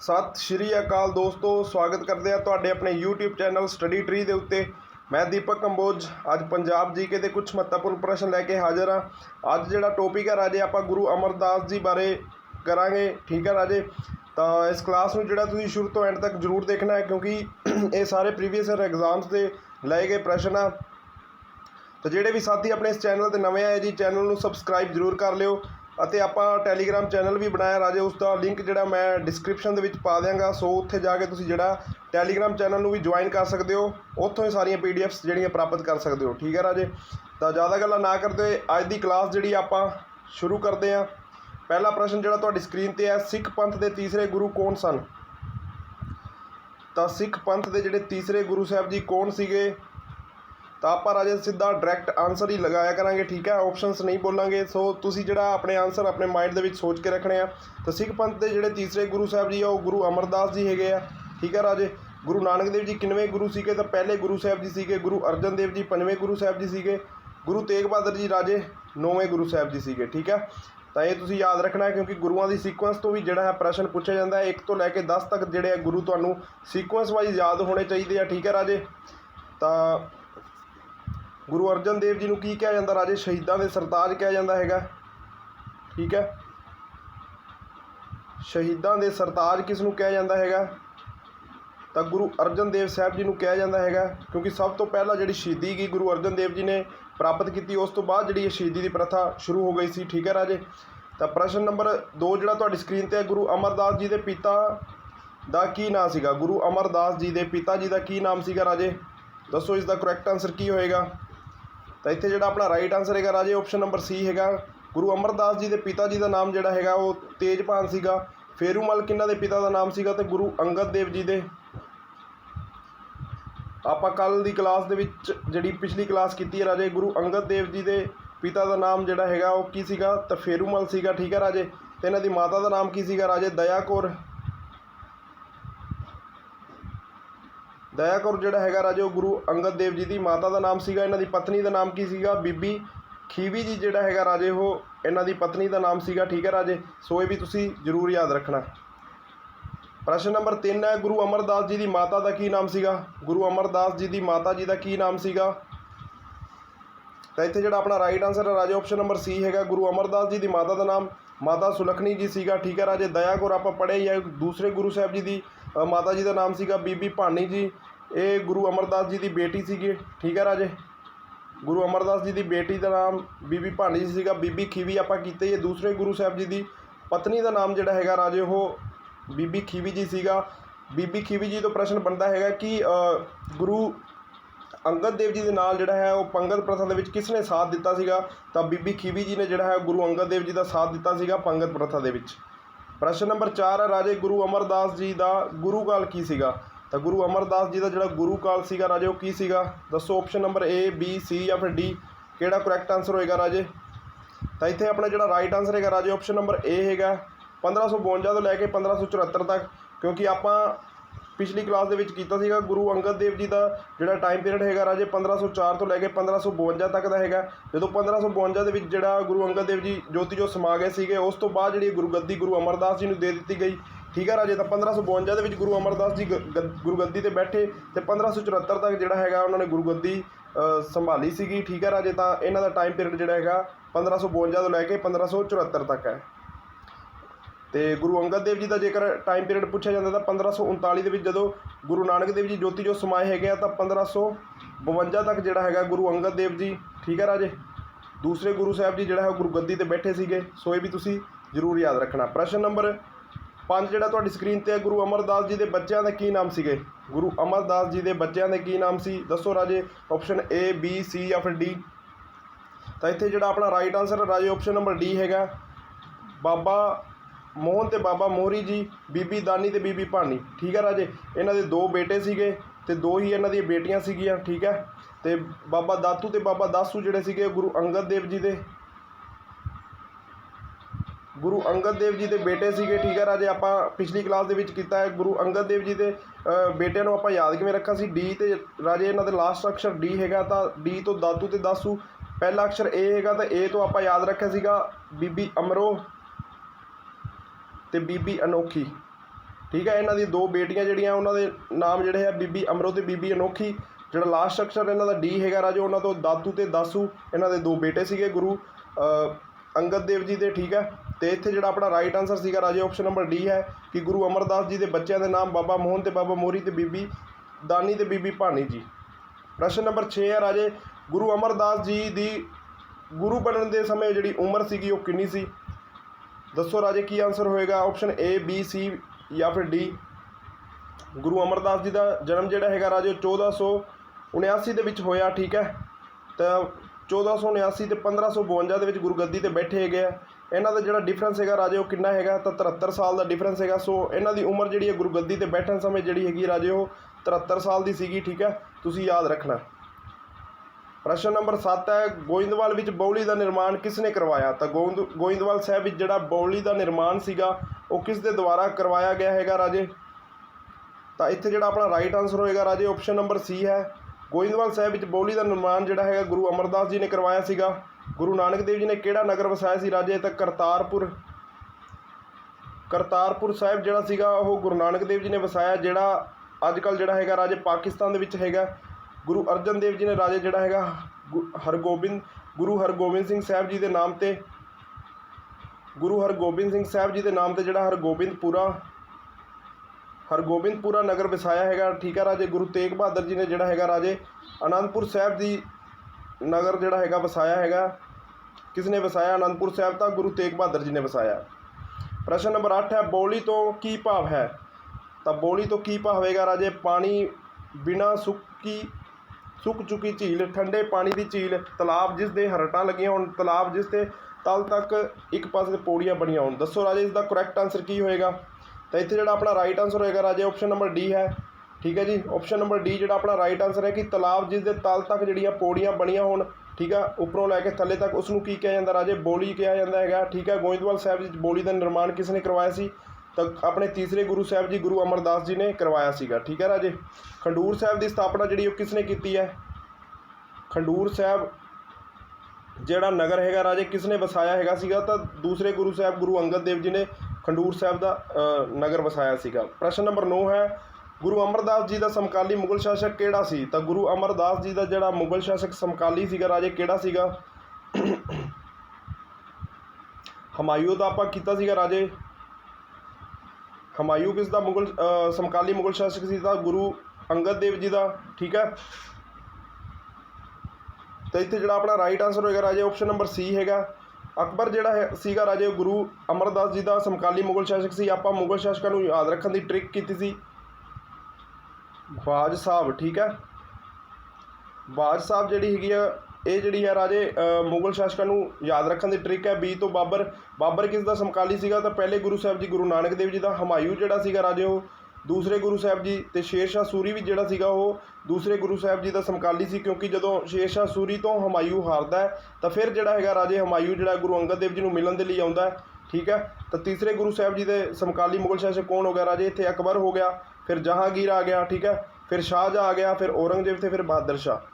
ਸਤਿ ਸ਼੍ਰੀ ਅਕਾਲ ਦੋਸਤੋ, ਸਵਾਗਤ ਕਰਦੇ ਆ ਤੁਹਾਡੇ ਆਪਣੇ YouTube ਚੈਨਲ ਸਟੱਡੀ ਟਰੀ ਦੇ ਉੱਤੇ। ਮੈਂ ਦੀਪਕ ਕੰਬੋਜ, ਅੱਜ ਪੰਜਾਬ ਜੀਕੇ ਦੇ ਕੁਝ ਮਹੱਤਵਪੂਰਨ ਪ੍ਰਸ਼ਨ ਲੈ ਕੇ ਹਾਜ਼ਰ ਹਾਂ। ਅੱਜ ਜਿਹੜਾ ਟੌਪਿਕ ਹੈ ਰਾਜੇ, ਆਪਾਂ ਗੁਰੂ ਅਮਰਦਾਸ ਜੀ ਬਾਰੇ ਕਰਾਂਗੇ, ਠੀਕ ਹੈ ਰਾਜੇ? ਤਾਂ ਇਸ ਕਲਾਸ ਨੂੰ ਜਿਹੜਾ ਤੁਸੀਂ ਸ਼ੁਰੂ ਤੋਂ ਐਂਡ ਤੱਕ ਜ਼ਰੂਰ ਦੇਖਣਾ ਹੈ, ਕਿਉਂਕਿ ਇਹ ਸਾਰੇ ਪ੍ਰੀਵੀਅਸ ਈਅਰ ਐਗਜ਼ਾਮਸ ਦੇ ਲਏ ਗਏ ਪ੍ਰਸ਼ਨ ਆ। ਤਾਂ ਜਿਹੜੇ ਵੀ ਸਾਥੀ ਆਪਣੇ ਇਸ ਚੈਨਲ ਤੇ ਨਵੇਂ ਆਏ ਜੀ ਚੈਨਲ ਨੂੰ ਸਬਸਕ੍ਰਾਈਬ ਜ਼ਰੂਰ ਕਰ ਲਿਓ। ਅਤੇ ਆਪਾਂ ਟੈਲੀਗ੍ਰਾਮ ਚੈਨਲ ਵੀ ਬਣਾਇਆ ਰਾਜੇ, ਉਸ ਦਾ ਲਿੰਕ ਜਿਹੜਾ ਮੈਂ ਡਿਸਕ੍ਰਿਪਸ਼ਨ ਦੇ ਵਿੱਚ ਪਾ ਦਿਆਂਗਾ, ਸੋ ਉੱਥੇ ਜਾ ਕੇ ਤੁਸੀਂ ਜਿਹੜਾ ਟੈਲੀਗ੍ਰਾਮ ਚੈਨਲ ਨੂੰ ਵੀ ਜੁਆਇਨ ਕਰ ਸਕਦੇ ਹੋ, ਉੱਥੋਂ ਹੀ ਸਾਰੀਆਂ ਪੀਡੀਐਫਸ ਜਿਹੜੀਆਂ ਪ੍ਰਾਪਤ ਕਰ ਸਕਦੇ ਹੋ, ਠੀਕ ਹੈ ਰਾਜੇ? ਤਾਂ ਜ਼ਿਆਦਾ ਗੱਲਾਂ ਨਾ ਕਰਦੇ ਹੋਏ ਅੱਜ ਦੀ ਕਲਾਸ ਜਿਹੜੀ ਆਪਾਂ ਸ਼ੁਰੂ ਕਰਦੇ ਹਾਂ। ਪਹਿਲਾ ਪ੍ਰਸ਼ਨ ਜਿਹੜਾ ਤੁਹਾਡੀ ਸਕਰੀਨ ਤੇ ਹੈ, ਸਿੱਖ ਪੰਥ ਦੇ ਤੀਸਰੇ ਗੁਰੂ ਕੌਣ ਸਨ? ਤਾਂ ਸਿੱਖ ਪੰਥ ਦੇ ਜਿਹੜੇ ਤੀਸਰੇ ਗੁਰੂ ਸਾਹਿਬ ਜੀ ਕੌਣ ਸੀਗੇ? ਤਾਂ ਆਪਾਂ ਰਾਜੇ ਸਿੱਧਾ ਡਾਇਰੈਕਟ ਆਨਸਰ ਹੀ ਲਗਾਇਆ ਕਰਾਂਗੇ, ਠੀਕ ਹੈ? ਆਪਸ਼ਨਸ ਨਹੀਂ ਬੋਲਾਂਗੇ ਸੋ ਤੁਸੀਂ ਜਿਹੜਾ ਆਪਣੇ ਆਨਸਰ ਆਪਣੇ ਮਾਈਂਡ ਦੇ ਵਿੱਚ ਸੋਚ ਕੇ ਰੱਖਣੇ ਆ। ਤਾਂ ਸਿੱਖ ਪੰਥ ਦੇ ਜਿਹੜੇ ਤੀਸਰੇ ਗੁਰੂ ਸਾਹਿਬ ਜੀ ਆ, ਉਹ ਗੁਰੂ ਅਮਰਦਾਸ ਜੀ ਹੈਗੇ ਆ, ਠੀਕ ਹੈ ਰਾਜੇ? ਗੁਰੂ ਨਾਨਕ ਦੇਵ ਜੀ ਕਿੰਨਵੇਂ ਗੁਰੂ ਸੀਗੇ? ਤਾਂ ਪਹਿਲੇ ਗੁਰੂ ਸਾਹਿਬ ਜੀ ਸੀਗੇ, ਗੁਰੂ ਅਰਜਨ ਦੇਵ ਜੀ ਪੰਜਵੇਂ ਗੁਰੂ ਸਾਹਿਬ ਜੀ ਸੀਗੇ, ਗੁਰੂ ਤੇਗ ਬਹਾਦਰ ਜੀ ਰਾਜੇ ਨੌਵੇਂ ਗੁਰੂ ਸਾਹਿਬ ਜੀ ਸੀਗੇ, ਠੀਕ ਹੈ? ਤਾਂ ਇਹ ਤੁਸੀਂ ਯਾਦ ਰੱਖਣਾ ਕਿਉਂਕਿ ਗੁਰੂਆਂ ਦੀ ਸੀਕੁਐਂਸ ਤੋਂ ਵੀ ਜਿਹੜਾ ਹੈ ਪ੍ਰਸ਼ਨ ਪੁੱਛਿਆ ਜਾਂਦਾ ਹੈ 1 ਤੋਂ ਲੈ ਕੇ 10 ਤੱਕ ਜਿਹੜੇ ਆ ਗੁਰੂ ਤੁਹਾਨੂੰ ਸੀਕੁਐਂਸ ਵਾਈਜ਼ ਯਾਦ ਹੋਣੇ ਚਾਹੀਦੇ ਆ, ਠੀਕ ਹੈ ਰਾਜੇ? ਤਾਂ ਗੁਰੂ ਅਰਜਨ ਦੇਵ ਜੀ ਨੂੰ ਕੀ ਕਿਹਾ ਜਾਂਦਾ? ਰਾਜੇ ਸ਼ਹੀਦਾਂ ਦੇ ਸਰਤਾਜ ਕਿਹਾ ਜਾਂਦਾ ਹੈਗਾ। ਠੀਕ ਹੈ? ਸ਼ਹੀਦਾਂ ਦੇ ਸਰਤਾਜ ਕਿਸ ਨੂੰ ਕਿਹਾ ਜਾਂਦਾ ਹੈਗਾ? ਤਾਂ ਗੁਰੂ ਅਰਜਨ ਦੇਵ ਸਾਹਿਬ ਜੀ ਨੂੰ ਕਿਹਾ ਜਾਂਦਾ ਹੈਗਾ, ਕਿਉਂਕਿ ਸਭ ਤੋਂ ਪਹਿਲਾਂ ਜਿਹੜੀ ਸ਼ਹੀਦੀ ਗਈ ਗੁਰੂ ਅਰਜਨ ਦੇਵ ਜੀ ਨੇ ਪ੍ਰਾਪਤ ਕੀਤੀ, ਉਸ ਤੋਂ ਬਾਅਦ ਜਿਹੜੀ ਇਹ ਸ਼ਹੀਦੀ ਦੀ ਪ੍ਰਥਾ ਸ਼ੁਰੂ ਹੋ ਗਈ ਸੀ। ਠੀਕ ਹੈ ਰਾਜੇ? ਤਾਂ ਪ੍ਰਸ਼ਨ ਨੰਬਰ 2 ਜਿਹੜਾ ਤੁਹਾਡੀ ਸਕਰੀਨ ਤੇ ਹੈ, ਗੁਰੂ ਅਮਰਦਾਸ ਜੀ ਦੇ ਪਿਤਾ ਦਾ ਕੀ ਨਾਮ ਸੀਗਾ? ਗੁਰੂ ਅਮਰਦਾਸ ਜੀ ਦੇ ਪਿਤਾ ਜੀ ਦਾ ਕੀ ਨਾਮ ਸੀਗਾ ਰਾਜੇ? ਦੱਸੋ, ਇਸ ਦਾ ਕਰੈਕਟ ਆਨਸਰ ਕੀ ਹੋਏਗਾ? ਤਾਂ ਇੱਥੇ ਜਿਹੜਾ ਆਪਣਾ ਰਾਈਟ ਆਨਸਰ ਹੈਗਾ ਰਾਜੇ ਆਪਸ਼ਨ ਨੰਬਰ ਸੀ ਹੈਗਾ। ਗੁਰੂ ਅਮਰਦਾਸ ਜੀ ਦੇ ਪਿਤਾ ਜੀ ਦਾ ਨਾਮ ਜਿਹੜਾ ਹੈਗਾ, ਉਹ ਤੇਜ਼ਪਾਨ ਸੀਗਾ। ਫੇਰੂਮਲ ਕਿੰਨਾ ਦੇ ਪਿਤਾ ਦਾ ਨਾਮ ਸੀਗਾ ਤੇ ਗੁਰੂ ਅੰਗਦ ਦੇਵ ਜੀ ਦੇ। ਆਪਾਂ ਕੱਲ ਦੀ ਕਲਾਸ ਦੇ ਵਿੱਚ ਜਿਹੜੀ ਪਿਛਲੀ ਕਲਾਸ ਕੀਤੀ ਹੈ ਰਾਜੇ, ਗੁਰੂ ਅੰਗਦ ਦੇਵ ਜੀ ਦੇ ਪਿਤਾ ਦਾ ਨਾਮ ਜਿਹੜਾ ਹੈਗਾ, ਉਹ ਕੀ ਸੀਗਾ? ਤਾਂ ਫੇਰੂਮਲ ਸੀਗਾ, ਠੀਕ ਹੈ ਰਾਜੇ। ਤੇ ਇਹਨਾਂ ਦੀ ਮਾਤਾ ਦਾ ਨਾਮ ਕੀ ਸੀਗਾ ਰਾਜੇ? ਦਇਆ ਕੌਰ। ਦਇਆ ਕੌਰ ਜਿਹੜਾ ਹੈਗਾ ਰਾਜੇ, ਉਹ ਗੁਰੂ ਅੰਗਦ ਦੇਵ ਜੀ ਦੀ ਮਾਤਾ ਦਾ ਨਾਮ ਸੀਗਾ, ਇਹਨਾਂ ਦੀ ਪਤਨੀ ਦਾ ਨਾਮ ਕੀ ਸੀਗਾ? ਬੀਬੀ ਖੀਵੀ ਜੀ ਜਿਹੜਾ ਹੈਗਾ ਰਾਜੇ, ਉਹ ਇਹਨਾਂ ਦੀ ਪਤਨੀ ਦਾ ਨਾਮ ਸੀਗਾ, ਠੀਕ ਹੈ ਰਾਜੇ? ਸੋ ਇਹ ਵੀ ਤੁਸੀਂ ਜ਼ਰੂਰ ਯਾਦ ਰੱਖਣਾ। ਪ੍ਰਸ਼ਨ ਨੰਬਰ 3 ਹੈ, ਗੁਰੂ ਅਮਰਦਾਸ ਜੀ ਦੀ ਮਾਤਾ ਦਾ ਕੀ ਨਾਮ ਸੀਗਾ? ਗੁਰੂ ਅਮਰਦਾਸ ਜੀ ਦੀ ਮਾਤਾ ਜੀ ਦਾ ਕੀ ਨਾਮ ਸੀਗਾ? ਤਾਂ ਇੱਥੇ ਜਿਹੜਾ ਆਪਣਾ ਰਾਈਟ ਆਨਸਰ ਹੈ ਰਾਜੇ ਆਪਸ਼ਨ ਨੰਬਰ ਸੀ ਹੈਗਾ, ਗੁਰੂ ਅਮਰਦਾਸ ਜੀ ਦੀ ਮਾਤਾ ਦਾ ਨਾਮ। ਮਾਤਾ ਸੁਲਖਣੀ ਜੀ ਸੀਗਾ, ਠੀਕ ਹੈ ਰਾਜੇ? ਦਇਆ ਕੌਰ ਆਪਾਂ ਪੜ੍ਹੇ ਹੀ ਹੈ, ਦੂਸਰੇ ਗੁਰੂ ਸਾਹਿਬ ਜੀ ਦੀ ਮਾਤਾ ਜੀ ਦਾ ਨਾਮ ਸੀਗਾ ਬੀਬੀ ਭਾਨੀ ਜੀ। ਇਹ ਗੁਰੂ ਅਮਰਦਾਸ ਜੀ ਦੀ ਬੇਟੀ ਸੀਗੀ। ਠੀਕ ਹੈ ਰਾਜੇ? ਗੁਰੂ ਅਮਰਦਾਸ ਜੀ ਦੀ ਬੇਟੀ ਦਾ ਨਾਮ ਬੀਬੀ ਭਾਨੀ ਜੀ ਸੀਗਾ। ਬੀਬੀ ਖੀਵੀ ਆਪਾਂ ਕੀਤੇ ਹੀ ਹੈ ਦੂਸਰੇ ਗੁਰੂ ਸਾਹਿਬ ਜੀ ਦੀ ਪਤਨੀ ਦਾ ਨਾਮ ਜਿਹੜਾ ਹੈਗਾ ਰਾਜੇ, ਉਹ ਬੀਬੀ ਖੀਵੀ ਜੀ ਸੀਗਾ। ਬੀਬੀ ਖੀਵੀ ਜੀ ਤੋਂ ਪ੍ਰਸ਼ਨ ਬਣਦਾ ਹੈਗਾ ਕਿ ਗੁਰੂ ਅੰਗਦ ਦੇਵ ਜੀ ਦੇ ਨਾਲ ਜਿਹੜਾ ਹੈ, ਉਹ ਪੰਗਤ ਪ੍ਰਥਾ ਦੇ ਵਿੱਚ ਕਿਸ ਨੇ ਸਾਥ ਦਿੱਤਾ ਸੀਗਾ? ਤਾਂ ਬੀਬੀ ਖੀਵੀ ਜੀ ਨੇ ਜਿਹੜਾ ਹੈ, ਗੁਰੂ ਅੰਗਦ ਦੇਵ ਜੀ ਦਾ ਸਾਥ ਦਿੱਤਾ ਸੀਗਾ ਪੰਗਤ ਪ੍ਰਥਾ ਦੇ ਵਿੱਚ। ਪ੍ਰਸ਼ਨ ਨੰਬਰ 4 ਹੈ, ਰਾਜੇ ਗੁਰੂ ਅਮਰਦਾਸ ਜੀ ਦਾ ਗੁਰੂ ਕਾਲ ਕੀ ਸੀਗਾ? ਤਾਂ ਗੁਰੂ ਅਮਰਦਾਸ ਜੀ ਦਾ ਜਿਹੜਾ ਗੁਰੂ ਕਾਲ ਸੀਗਾ ਰਾਜੇ, ਉਹ ਕੀ ਸੀਗਾ? ਦੱਸੋ option number A, B, C ਜਾਂ ਫਿਰ D, ਕਿਹੜਾ ਕਰੈਕਟ ਆਨਸਰ ਹੋਏਗਾ ਰਾਜੇ? ਤਾਂ ਇੱਥੇ ਆਪਣਾ ਜਿਹੜਾ ਰਾਈਟ ਆਨਸਰ ਹੈਗਾ ਰਾਜੇ ਆਪਸ਼ਨ ਨੰਬਰ A ਹੈਗਾ 1552 ਤੋਂ ਲੈ ਕੇ 1574 ਤੱਕ, ਕਿਉਂਕਿ ਆਪਾਂ ਪਿਛਲੀ ਕਲਾਸ ਦੇ ਵਿੱਚ ਕੀਤਾ ਸੀਗਾ ਗੁਰੂ ਅੰਗਦ ਦੇਵ ਜੀ ਦਾ ਜਿਹੜਾ ਟਾਈਮ ਪੀਰੀਅਡ ਹੈਗਾ ਰਾਜੇ 1504 ਤੋਂ ਲੈ ਕੇ 1552 ਤੱਕ ਦਾ ਹੈਗਾ। ਜਦੋਂ 1552 ਦੇ ਵਿੱਚ ਜਿਹੜਾ ਗੁਰੂ ਅੰਗਦ ਦੇਵ ਜੀ ਜੋਤੀ ਜੋ ਸਮਾ ਗਏ ਸੀਗੇ ਉਸ ਤੋਂ ਬਾਅਦ ਜਿਹੜੀ ਗੁਰਗੱਦੀ ਗੁਰੂ ਅਮਰਦਾਸ ਜੀ ਨੂੰ ਦੇ ਦਿੱਤੀ ਗਈ। ਠੀਕ ਹੈ ਰਾਜੇ ਤਾਂ 1552 ਦੇ ਵਿੱਚ ਗੁਰੂ ਅਮਰਦਾਸ ਜੀ ਗ- ਗ- ਗੁਰਗੱਦੀ ਤੇ ਬੈਠੇ ਤੇ 1574 ਤੱਕ ਜਿਹੜਾ ਹੈਗਾ ਉਹਨਾਂ ਨੇ ਗੁਰਗੱਦੀ ਅ, ਸੰਭਾਲੀ ਸੀਗੀ। ਠੀਕ ਹੈ ਰਾਜੇ ਤਾਂ ਇਹਨਾਂ ਦਾ ਟਾਈਮ ਪੀਰੀਅਡ ਜਿਹੜਾ ਹੈਗਾ 1552 ਤੋਂ ਲੈ ਕੇ 1574 ਤੱਕ ਹੈ। ਅਤੇ ਗੁਰੂ ਅੰਗਦ ਦੇਵ ਜੀ ਦਾ ਜੇਕਰ ਟਾਈਮ ਪੀਰੀਅਡ ਪੁੱਛਿਆ ਜਾਂਦਾ ਤਾਂ 1539 ਦੇ ਵਿੱਚ ਜਦੋਂ ਗੁਰੂ ਨਾਨਕ ਦੇਵ ਜੀ ਜੋਤੀ ਜੋ ਸਮਾਏ ਹੈਗੇ ਆ ਤਾਂ 1552 ਤੱਕ ਜਿਹੜਾ ਹੈਗਾ ਗੁਰੂ ਅੰਗਦ ਦੇਵ ਜੀ, ਠੀਕ ਹੈ ਰਾਜੇ? ਦੂਸਰੇ ਗੁਰੂ ਸਾਹਿਬ ਜੀ ਜਿਹੜਾ ਹੈ ਗੁਰੂ ਗੱਦੀ ਤੇ ਬੈਠੇ ਸੀਗੇ, ਸੋ ਇਹ ਵੀ ਤੁਸੀਂ ਜ਼ਰੂਰ ਯਾਦ ਰੱਖਣਾ। ਪ੍ਰਸ਼ਨ ਨੰਬਰ 5 ਜਿਹੜਾ ਤੁਹਾਡੀ ਸਕਰੀਨ ਤੇ ਹੈ, ਗੁਰੂ ਅਮਰਦਾਸ ਜੀ ਦੇ ਬੱਚਿਆਂ ਦੇ ਕੀ ਨਾਮ ਸੀਗੇ? ਗੁਰੂ ਅਮਰਦਾਸ ਜੀ ਦੇ ਬੱਚਿਆਂ ਦੇ ਕੀ ਨਾਮ ਸੀ? ਦੱਸੋ ਰਾਜੇ ਆਪਸ਼ਨ A, B, C ਜਾਂ ਫਿਰ D? ਤਾਂ ਇੱਥੇ ਜਿਹੜਾ ਆਪਣਾ ਰਾਈਟ ਆਨਸਰ ਰਾਜੇ ਆਪਸ਼ਨ ਨੰਬਰ D ਹੈਗਾ। ਬਾਬਾ ਮੋਹਨ ਤੇ ਬਾਬਾ ਮੋਹਰੀ ਜੀ, ਬੀਬੀ ਦਾਨੀ ਤੇ ਬੀਬੀ ਭਾਨੀ। ਠੀਕ ਹੈ ਰਾਜੇ? ਇਹਨਾਂ ਦੇ ਦੋ ਬੇਟੇ ਸੀਗੇ ਤੇ ਦੋ ਹੀ ਇਹਨਾਂ ਦੀਆਂ ਬੇਟੀਆਂ ਸੀਗੀਆਂ, ਠੀਕ ਹੈ ਤੇ ਬਾਬਾ ਦਾਤੂ ਤੇ ਬਾਬਾ ਦਾਸੂ ਜਿਹੜੇ ਸੀਗੇ ਗੁਰੂ ਅੰਗਦ ਦੇਵ ਜੀ ਦੇ। ਗੁਰੂ ਅੰਗਦ ਦੇਵ ਜੀ ਦੇ ਬੇਟੇ ਸੀਗੇ, ਠੀਕ ਹੈ ਰਾਜੇ? ਆਪਾਂ ਪਿਛਲੀ ਕਲਾਸ ਦੇ ਵਿੱਚ ਕੀਤਾ ਹੈ। ਗੁਰੂ ਅੰਗਦ ਦੇਵ ਜੀ ਦੇ ਬੇਟਿਆਂ ਨੂੰ ਆਪਾਂ ਯਾਦ ਕਿਵੇਂ ਰੱਖਿਆ ਸੀ? ਡੀ ਤੇ ਰਾਜੇ ਇਹਨਾਂ ਦੇ ਲਾਸਟ ਅਕਸ਼ਰ ਡੀ ਹੈਗਾ ਤਾਂ ਡੀ ਤੋਂ ਦਾਤੂ ਤੇ ਦਾਸੂ। ਪਹਿਲਾ ਅਕਸ਼ਰ ਏ ਹੈਗਾ ਤਾਂ ਏ ਤੋਂ ਆਪਾਂ ਯਾਦ ਰੱਖਿਆ ਸੀਗਾ। ਬੀਬੀ ਅਮਰੋ ਅਤੇ ਬੀਬੀ ਅਨੋਖੀ। ਠੀਕ ਹੈ, ਇਹਨਾਂ ਦੀ ਦੋ ਬੇਟੀਆਂ ਜਿਹੜੀਆਂ, ਉਹਨਾਂ ਦੇ ਨਾਮ ਜਿਹੜੇ ਆ ਬੀਬੀ ਅਮਰੋ ਤੇ ਬੀਬੀ ਅਨੋਖੀ। ਜਿਹੜਾ ਲਾਸਟ ਅਕਸ਼ਰ ਇਹਨਾਂ ਦਾ ਡੀ ਹੈਗਾ ਰਾਜੇ, ਉਹਨਾਂ ਤੋਂ ਦਾਤੂ ਤੇ ਦਾਸੂ, ਇਹਨਾਂ ਦੇ ਦੋ ਬੇਟੇ ਸੀਗੇ ਗੁਰੂ ਅੰਗਦ ਦੇਵ ਜੀ ਦੇ, ਠੀਕ ਹੈ। ਤੇ ਇੱਥੇ ਜਿਹੜਾ ਆਪਣਾ ਰਾਈਟ ਆਨਸਰ ਸੀਗਾ ਰਾਜੇ ਆਪਸ਼ਨ ਨੰਬਰ ਡੀ ਹੈ ਕਿ ਗੁਰੂ ਅਮਰਦਾਸ ਜੀ ਦੇ ਬੱਚਿਆਂ ਦੇ ਨਾਮ ਬਾਬਾ ਮੋਹਨ ਤੇ ਬਾਬਾ ਮੋਰੀ ਤੇ ਬੀਬੀ ਦਾਨੀ ਤੇ ਬੀਬੀ ਭਾਨੀ ਜੀ। ਪ੍ਰਸ਼ਨ ਨੰਬਰ 6 ਹੈ ਰਾਜੇ, ਗੁਰੂ ਅਮਰਦਾਸ ਜੀ ਦੀ ਗੁਰੂ ਬਣਨ ਦੇ ਸਮੇਂ ਜਿਹੜੀ ਉਮਰ ਸੀਗੀ ਉਹ ਕਿੰਨੀ ਸੀ? ਦੱਸੋ ਰਾਜੇ, ਕੀ ਆਨਸਰ ਹੋਏਗਾ? ਆਪਸ਼ਨ ਏ ਬੀ ਸੀ ਜਾਂ ਫਿਰ ਡੀ ਗੁਰੂ ਅਮਰਦਾਸ ਜੀ ਦਾ ਜਨਮ ਜਿਹੜਾ ਹੈਗਾ ਰਾਜੇ, ਉਹ 1479 ਦੇ ਵਿੱਚ ਹੋਇਆ, ਠੀਕ ਹੈ? ਤਾਂ 1479 ਤੇ 1552 ਦੇ ਵਿੱਚ ਗੁਰਗੱਦੀ ਤੇ ਬੈਠੇ ਹੈਗੇ ਆ। ਇਹਨਾਂ ਦਾ ਜਿਹੜਾ ਡਿਫਰੈਂਸ ਹੈਗਾ ਰਾਜੇ, ਉਹ ਕਿੰਨਾ ਹੈਗਾ? ਤਾਂ 73 ਸਾਲ ਦਾ ਡਿਫਰੈਂਸ ਹੈਗਾ। ਸੋ ਇਹਨਾਂ ਦੀ ਉਮਰ ਜਿਹੜੀ ਹੈ ਗੁਰਗੱਦੀ ਤੇ ਬੈਠਣ ਸਮੇਂ ਜਿਹੜੀ ਹੈਗੀ ਰਾਜੇ, ਉਹ 73 ਸਾਲ ਦੀ ਸੀਗੀ, ਠੀਕ ਹੈ? ਤੁਸੀਂ ਯਾਦ ਰੱਖਣਾ। ਪ੍ਰਸ਼ਨ ਨੰਬਰ 7 ਹੈ, ਗੋਇੰਦਵਾਲ ਵਿੱਚ ਬੌਲੀ ਦਾ ਨਿਰਮਾਣ ਕਿਸ ਨੇ ਕਰਵਾਇਆ? ਤਾਂ ਗੋਇੰਦ, ਗੋਇੰਦਵਾਲ ਸਾਹਿਬ ਵਿੱਚ ਜਿਹੜਾ ਬੌਲੀ ਦਾ ਨਿਰਮਾਣ ਸੀਗਾ, ਉਹ ਕਿਸ ਦੇ ਦੁਆਰਾ ਕਰਵਾਇਆ ਗਿਆ ਹੈਗਾ ਰਾਜੇ? ਤਾਂ ਇੱਥੇ ਜਿਹੜਾ ਆਪਣਾ ਰਾਈਟ ਆਨਸਰ ਹੋਏਗਾ ਰਾਜੇ ਆਪਸ਼ਨ ਨੰਬਰ ਸੀ ਹੈ। ਗੋਇੰਦਵਾਲ ਸਾਹਿਬ ਵਿੱਚ ਬੌਲੀ ਦਾ ਨਿਰਮਾਣ ਜਿਹੜਾ ਹੈਗਾ, ਗੁਰੂ ਅਮਰਦਾਸ ਜੀ ਨੇ ਕਰਵਾਇਆ ਸੀਗਾ। ਗੁਰੂ ਨਾਨਕ ਦੇਵ ਜੀ ਨੇ ਕਿਹੜਾ ਨਗਰ ਵਸਾਇਆ ਸੀ ਰਾਜੇ? ਤਾਂ ਕਰਤਾਰਪੁਰ। ਕਰਤਾਰਪੁਰ ਸਾਹਿਬ ਜਿਹੜਾ ਸੀਗਾ, ਉਹ ਗੁਰੂ ਨਾਨਕ ਦੇਵ ਜੀ ਨੇ ਵਸਾਇਆ, ਜਿਹੜਾ ਅੱਜ ਕੱਲ ਜਿਹੜਾ ਹੈਗਾ ਰਾਜੇ ਪਾਕਿਸਤਾਨ ਦੇ ਵਿੱਚ ਹੈਗਾ। ਗੁਰੂ ਅਰਜਨ ਦੇਵ ਜੀ ਨੇ ਰਾਜੇ ਜਿਹੜਾ ਹੈਗਾ, ਗੁ- ਹਰਗੋਬਿੰਦ, ਗੁਰੂ ਹਰਗੋਬਿੰਦ ਸਿੰਘ ਸਾਹਿਬ ਜੀ ਦੇ ਨਾਮ ਤੇ, ਗੁਰੂ ਹਰਗੋਬਿੰਦ ਸਿੰਘ ਸਾਹਿਬ ਜੀ ਦੇ ਨਾਮ ਤੇ ਜਿਹੜਾ ਹਰਗੋਬਿੰਦਪੁਰਾ ਹਰਗੋਬਿੰਦਪੁਰਾ ਨਗਰ ਵਸਾਇਆ ਹੈਗਾ, ਠੀਕ ਹੈ ਰਾਜੇ, ਗੁਰੂ ਤੇਗ ਬਹਾਦਰ ਜੀ ਨੇ ਜਿਹੜਾ ਹੈਗਾ ਰਾਜੇ ਆਨੰਦਪੁਰ ਸਾਹਿਬ ਦੀ ਨਗਰ ਜਿਹੜਾ ਹੈਗਾ ਵਸਾਇਆ ਹੈਗਾ। ਕਿਸ ਨੇ ਵਸਾਇਆ? ਆਨੰਦਪੁਰ ਸਾਹਿਬ ਤਾਂ ਗੁਰੂ ਤੇਗ ਬਹਾਦਰ ਜੀ ਨੇ ਵਸਾਇਆ। ਪ੍ਰਸ਼ਨ ਨੰਬਰ 8 ਹੈ, ਬੋਲੀ ਤੋਂ ਕੀ ਭਾਵ ਹੈ? ਤਾਂ ਬੋਲੀ ਤੋਂ ਕੀ ਭਾਵ ਹੋਵੇਗਾ ਰਾਜੇ? ਪਾਣੀ ਬਿਨਾ ਸੁੱਕੀ ਸੁੱਕ ਚੁੱਕੀ ਝੀਲ, ਠੰਡੇ ਪਾਣੀ ਦੀ ਝੀਲ, ਤਲਾਬ ਜਿਸ ਦੇ ਹਰਟਾਂ ਲੱਗੀਆਂ ਹੋਣ, ਤਲਾਬ ਜਿਸ ਦੇ ਤਲ ਤੱਕ ਇੱਕ ਪਾਸੇ ਪੌੜੀਆਂ ਬਣੀਆਂ ਹੋਣ। ਦੱਸੋ ਰਾਜੇ ਇਸ ਦਾ ਕਰੈਕਟ ਆਨਸਰ ਕੀ ਹੋਏਗਾ? ਤਾਂ ਇੱਥੇ ਜਿਹੜਾ ਆਪਣਾ ਰਾਈਟ ਆਨਸਰ ਹੋਏਗਾ ਰਾਜੇ ਆਪਸ਼ਨ ਨੰਬਰ ਡੀ ਹੈ। ਠੀਕ ਹੈ ਜੀ? ਆਪਸ਼ਨ ਨੰਬਰ ਡੀ ਜਿਹੜਾ ਆਪਣਾ ਰਾਈਟ ਆਨਸਰ ਹੈ ਕਿ ਤਲਾਬ ਜਿਸ ਦੇ ਤਲ ਤੱਕ ਜਿਹੜੀਆਂ ਪੌੜੀਆਂ ਬਣੀਆਂ ਹੋਣ, ਠੀਕ ਆ, ਉੱਪਰੋਂ ਲੈ ਕੇ ਥੱਲੇ ਤੱਕ ਉਸ ਨੂੰ ਕੀ ਕਿਹਾ ਜਾਂਦਾ ਰਾਜੇ? ਬੋਲੀ ਕਿਹਾ ਜਾਂਦਾ ਹੈਗਾ। ਠੀਕ ਹੈ, ਗੋਇੰਦਵਾਲ ਸਾਹਿਬ ਜੀ, ਬੋਲੀ ਦਾ ਨਿਰਮਾਣ ਕਿਸ ਨੇ ਕਰਵਾਇਆ ਸੀ? ਤਾਂ ਆਪਣੇ ਤੀਸਰੇ ਗੁਰੂ ਸਾਹਿਬ ਜੀ, ਗੁਰੂ ਅਮਰਦਾਸ ਜੀ ਨੇ ਕਰਵਾਇਆ ਸੀਗਾ, ਠੀਕ ਹੈ ਰਾਜੇ? ਖੰਡੂਰ ਸਾਹਿਬ ਦੀ ਸਥਾਪਨਾ ਜਿਹੜੀ ਉਹ ਕਿਸ ਨੇ ਕੀਤੀ ਹੈ? ਖੰਡੂਰ ਸਾਹਿਬ ਜਿਹੜਾ ਨਗਰ ਹੈਗਾ ਰਾਜੇ ਕਿਸ ਨੇ ਵਸਾਇਆ ਹੈਗਾ ਸੀਗਾ? ਤਾਂ ਦੂਸਰੇ ਗੁਰੂ ਸਾਹਿਬ, ਗੁਰੂ ਅੰਗਦ ਦੇਵ ਜੀ ਨੇ ਖੰਡੂਰ ਸਾਹਿਬ ਦਾ ਨਗਰ ਵਸਾਇਆ ਸੀਗਾ। ਪ੍ਰਸ਼ਨ ਨੰਬਰ 9 ਹੈ, ਗੁਰੂ ਅਮਰਦਾਸ ਜੀ ਦਾ ਸਮਕਾਲੀ ਮੁਗਲ ਸ਼ਾਸਕ ਕਿਹੜਾ ਸੀ? ਤਾਂ ਗੁਰੂ ਅਮਰਦਾਸ ਜੀ ਦਾ ਜਿਹੜਾ ਮੁਗਲ ਸ਼ਾਸਕ ਸਮਕਾਲੀ ਸੀਗਾ ਰਾਜੇ, ਕਿਹੜਾ ਸੀਗਾ? ਹਮਾਯੂ ਦਾ ਆਪਾਂ ਕੀਤਾ ਸੀਗਾ ਰਾਜੇ ਹਮਾਯੂ ਕਿਸ ਦਾ ਮੁਗਲ ਸਮਕਾਲੀ ਮੁਗਲ ਸ਼ਾਸਕ ਸੀ ਤਾਂ ਗੁਰੂ ਅੰਗਦ ਦੇਵ ਜੀ ਦਾ, ਠੀਕ ਹੈ? ਤੇ ਇੱਥੇ ਜਿਹੜਾ ਆਪਣਾ ਰਾਈਟ ਆਨਸਰ ਹੋਏਗਾ ਰਾਜੇ ਆਪਸ਼ਨ ਨੰਬਰ ਸੀ ਹੈਗਾ। ਅਕਬਰ ਜਿਹੜਾ ਹੈ, ਸੀਗਾ ਰਾਜੇ ਗੁਰੂ ਅਮਰਦਾਸ ਜੀ ਦਾ ਸਮਕਾਲੀ ਮੁਗਲ ਸ਼ਾਸਕ ਸੀ। ਆਪਾਂ ਮੁਗਲ ਸ਼ਾਸਕਾਂ ਨੂੰ ਯਾਦ ਰੱਖਣ ਦੀ ਟ੍ਰਿਕ ਕੀਤੀ ਸੀ। ਬਾਜ ਸਾਹਿਬ, ਠੀਕ ਹੈ? ਬਾਜ ਸਾਹਿਬ ਜਿਹੜੀ ਹੈਗੀ ਆ ਇਹ ਜਿਹੜੀ ਹੈ ਰਾਜੇ ਮੁਗਲ ਸ਼ਾਸਕਾਂ ਨੂੰ ਯਾਦ ਰੱਖਣ ਦੀ ਟ੍ਰਿਕ ਹੈ, ਬੀ ਤੋਂ ਬਾਬਰ। ਬਾਬਰ ਕਿਸ ਦਾ ਸਮਕਾਲੀ ਸੀਗਾ? ਤਾਂ ਪਹਿਲੇ ਗੁਰੂ ਸਾਹਿਬ ਜੀ, ਗੁਰੂ ਨਾਨਕ ਦੇਵ ਜੀ ਦਾ ਹਮਾਯੂ ਜਿਹੜਾ ਸੀਗਾ ਰਾਜੇ ਉਹ। ਦੂਸਰੇ ਗੁਰੂ ਸਾਹਿਬ ਜੀ ਤੇ ਸ਼ੇਰ ਸ਼ਾਹ ਸੂਰੀ ਵੀ ਜਿਹੜਾ ਸੀਗਾ ਉਹ। ਦੂਸਰੇ ਗੁਰੂ ਸਾਹਿਬ ਜੀ ਦਾ ਸਮਕਾਲੀ ਸੀ, ਕਿਉਂਕਿ ਜਦੋਂ ਸ਼ੇਰ ਸ਼ਾਹ ਸੂਰੀ ਤੋਂ ਹਮਾਯੂ ਹਾਰਦਾ ਤਾਂ ਫਿਰ ਜਿਹੜਾ ਹੈਗਾ ਰਾਜੇ ਹਮਾਯੂ, ਜਿਹੜਾ ਗੁਰੂ ਅੰਗਦ ਦੇਵ ਜੀ ਨੂੰ ਮਿਲਣ ਦੇ ਲਈ ਆਉਂਦਾ ਹੈ, ਠੀਕ ਹੈ? ਤਾਂ ਤੀਸਰੇ ਗੁਰੂ ਸਾਹਿਬ ਜੀ ਦੇ ਸਮਕਾਲੀ ਮੁਗਲ ਸ਼ਾਸਕ ਕੌਣ ਹੋ ਗਿਆ ਰਾਜੇ? ਇੱਥੇ ਅਕਬਰ ਹੋ ਗਿਆ, ਫਿਰ ਜਹਾਂਗੀਰ ਆ ਗਿਆ, ਠੀਕ ਹੈ? ਫਿਰ ਸ਼ਾਹਜਹਾਂ ਆ ਗਿਆ, ਫਿਰ ਔਰੰਗਜ਼ੇਬ ਤੇ ਫਿਰ ਬਹਾਦਰ ਸ਼ਾਹ।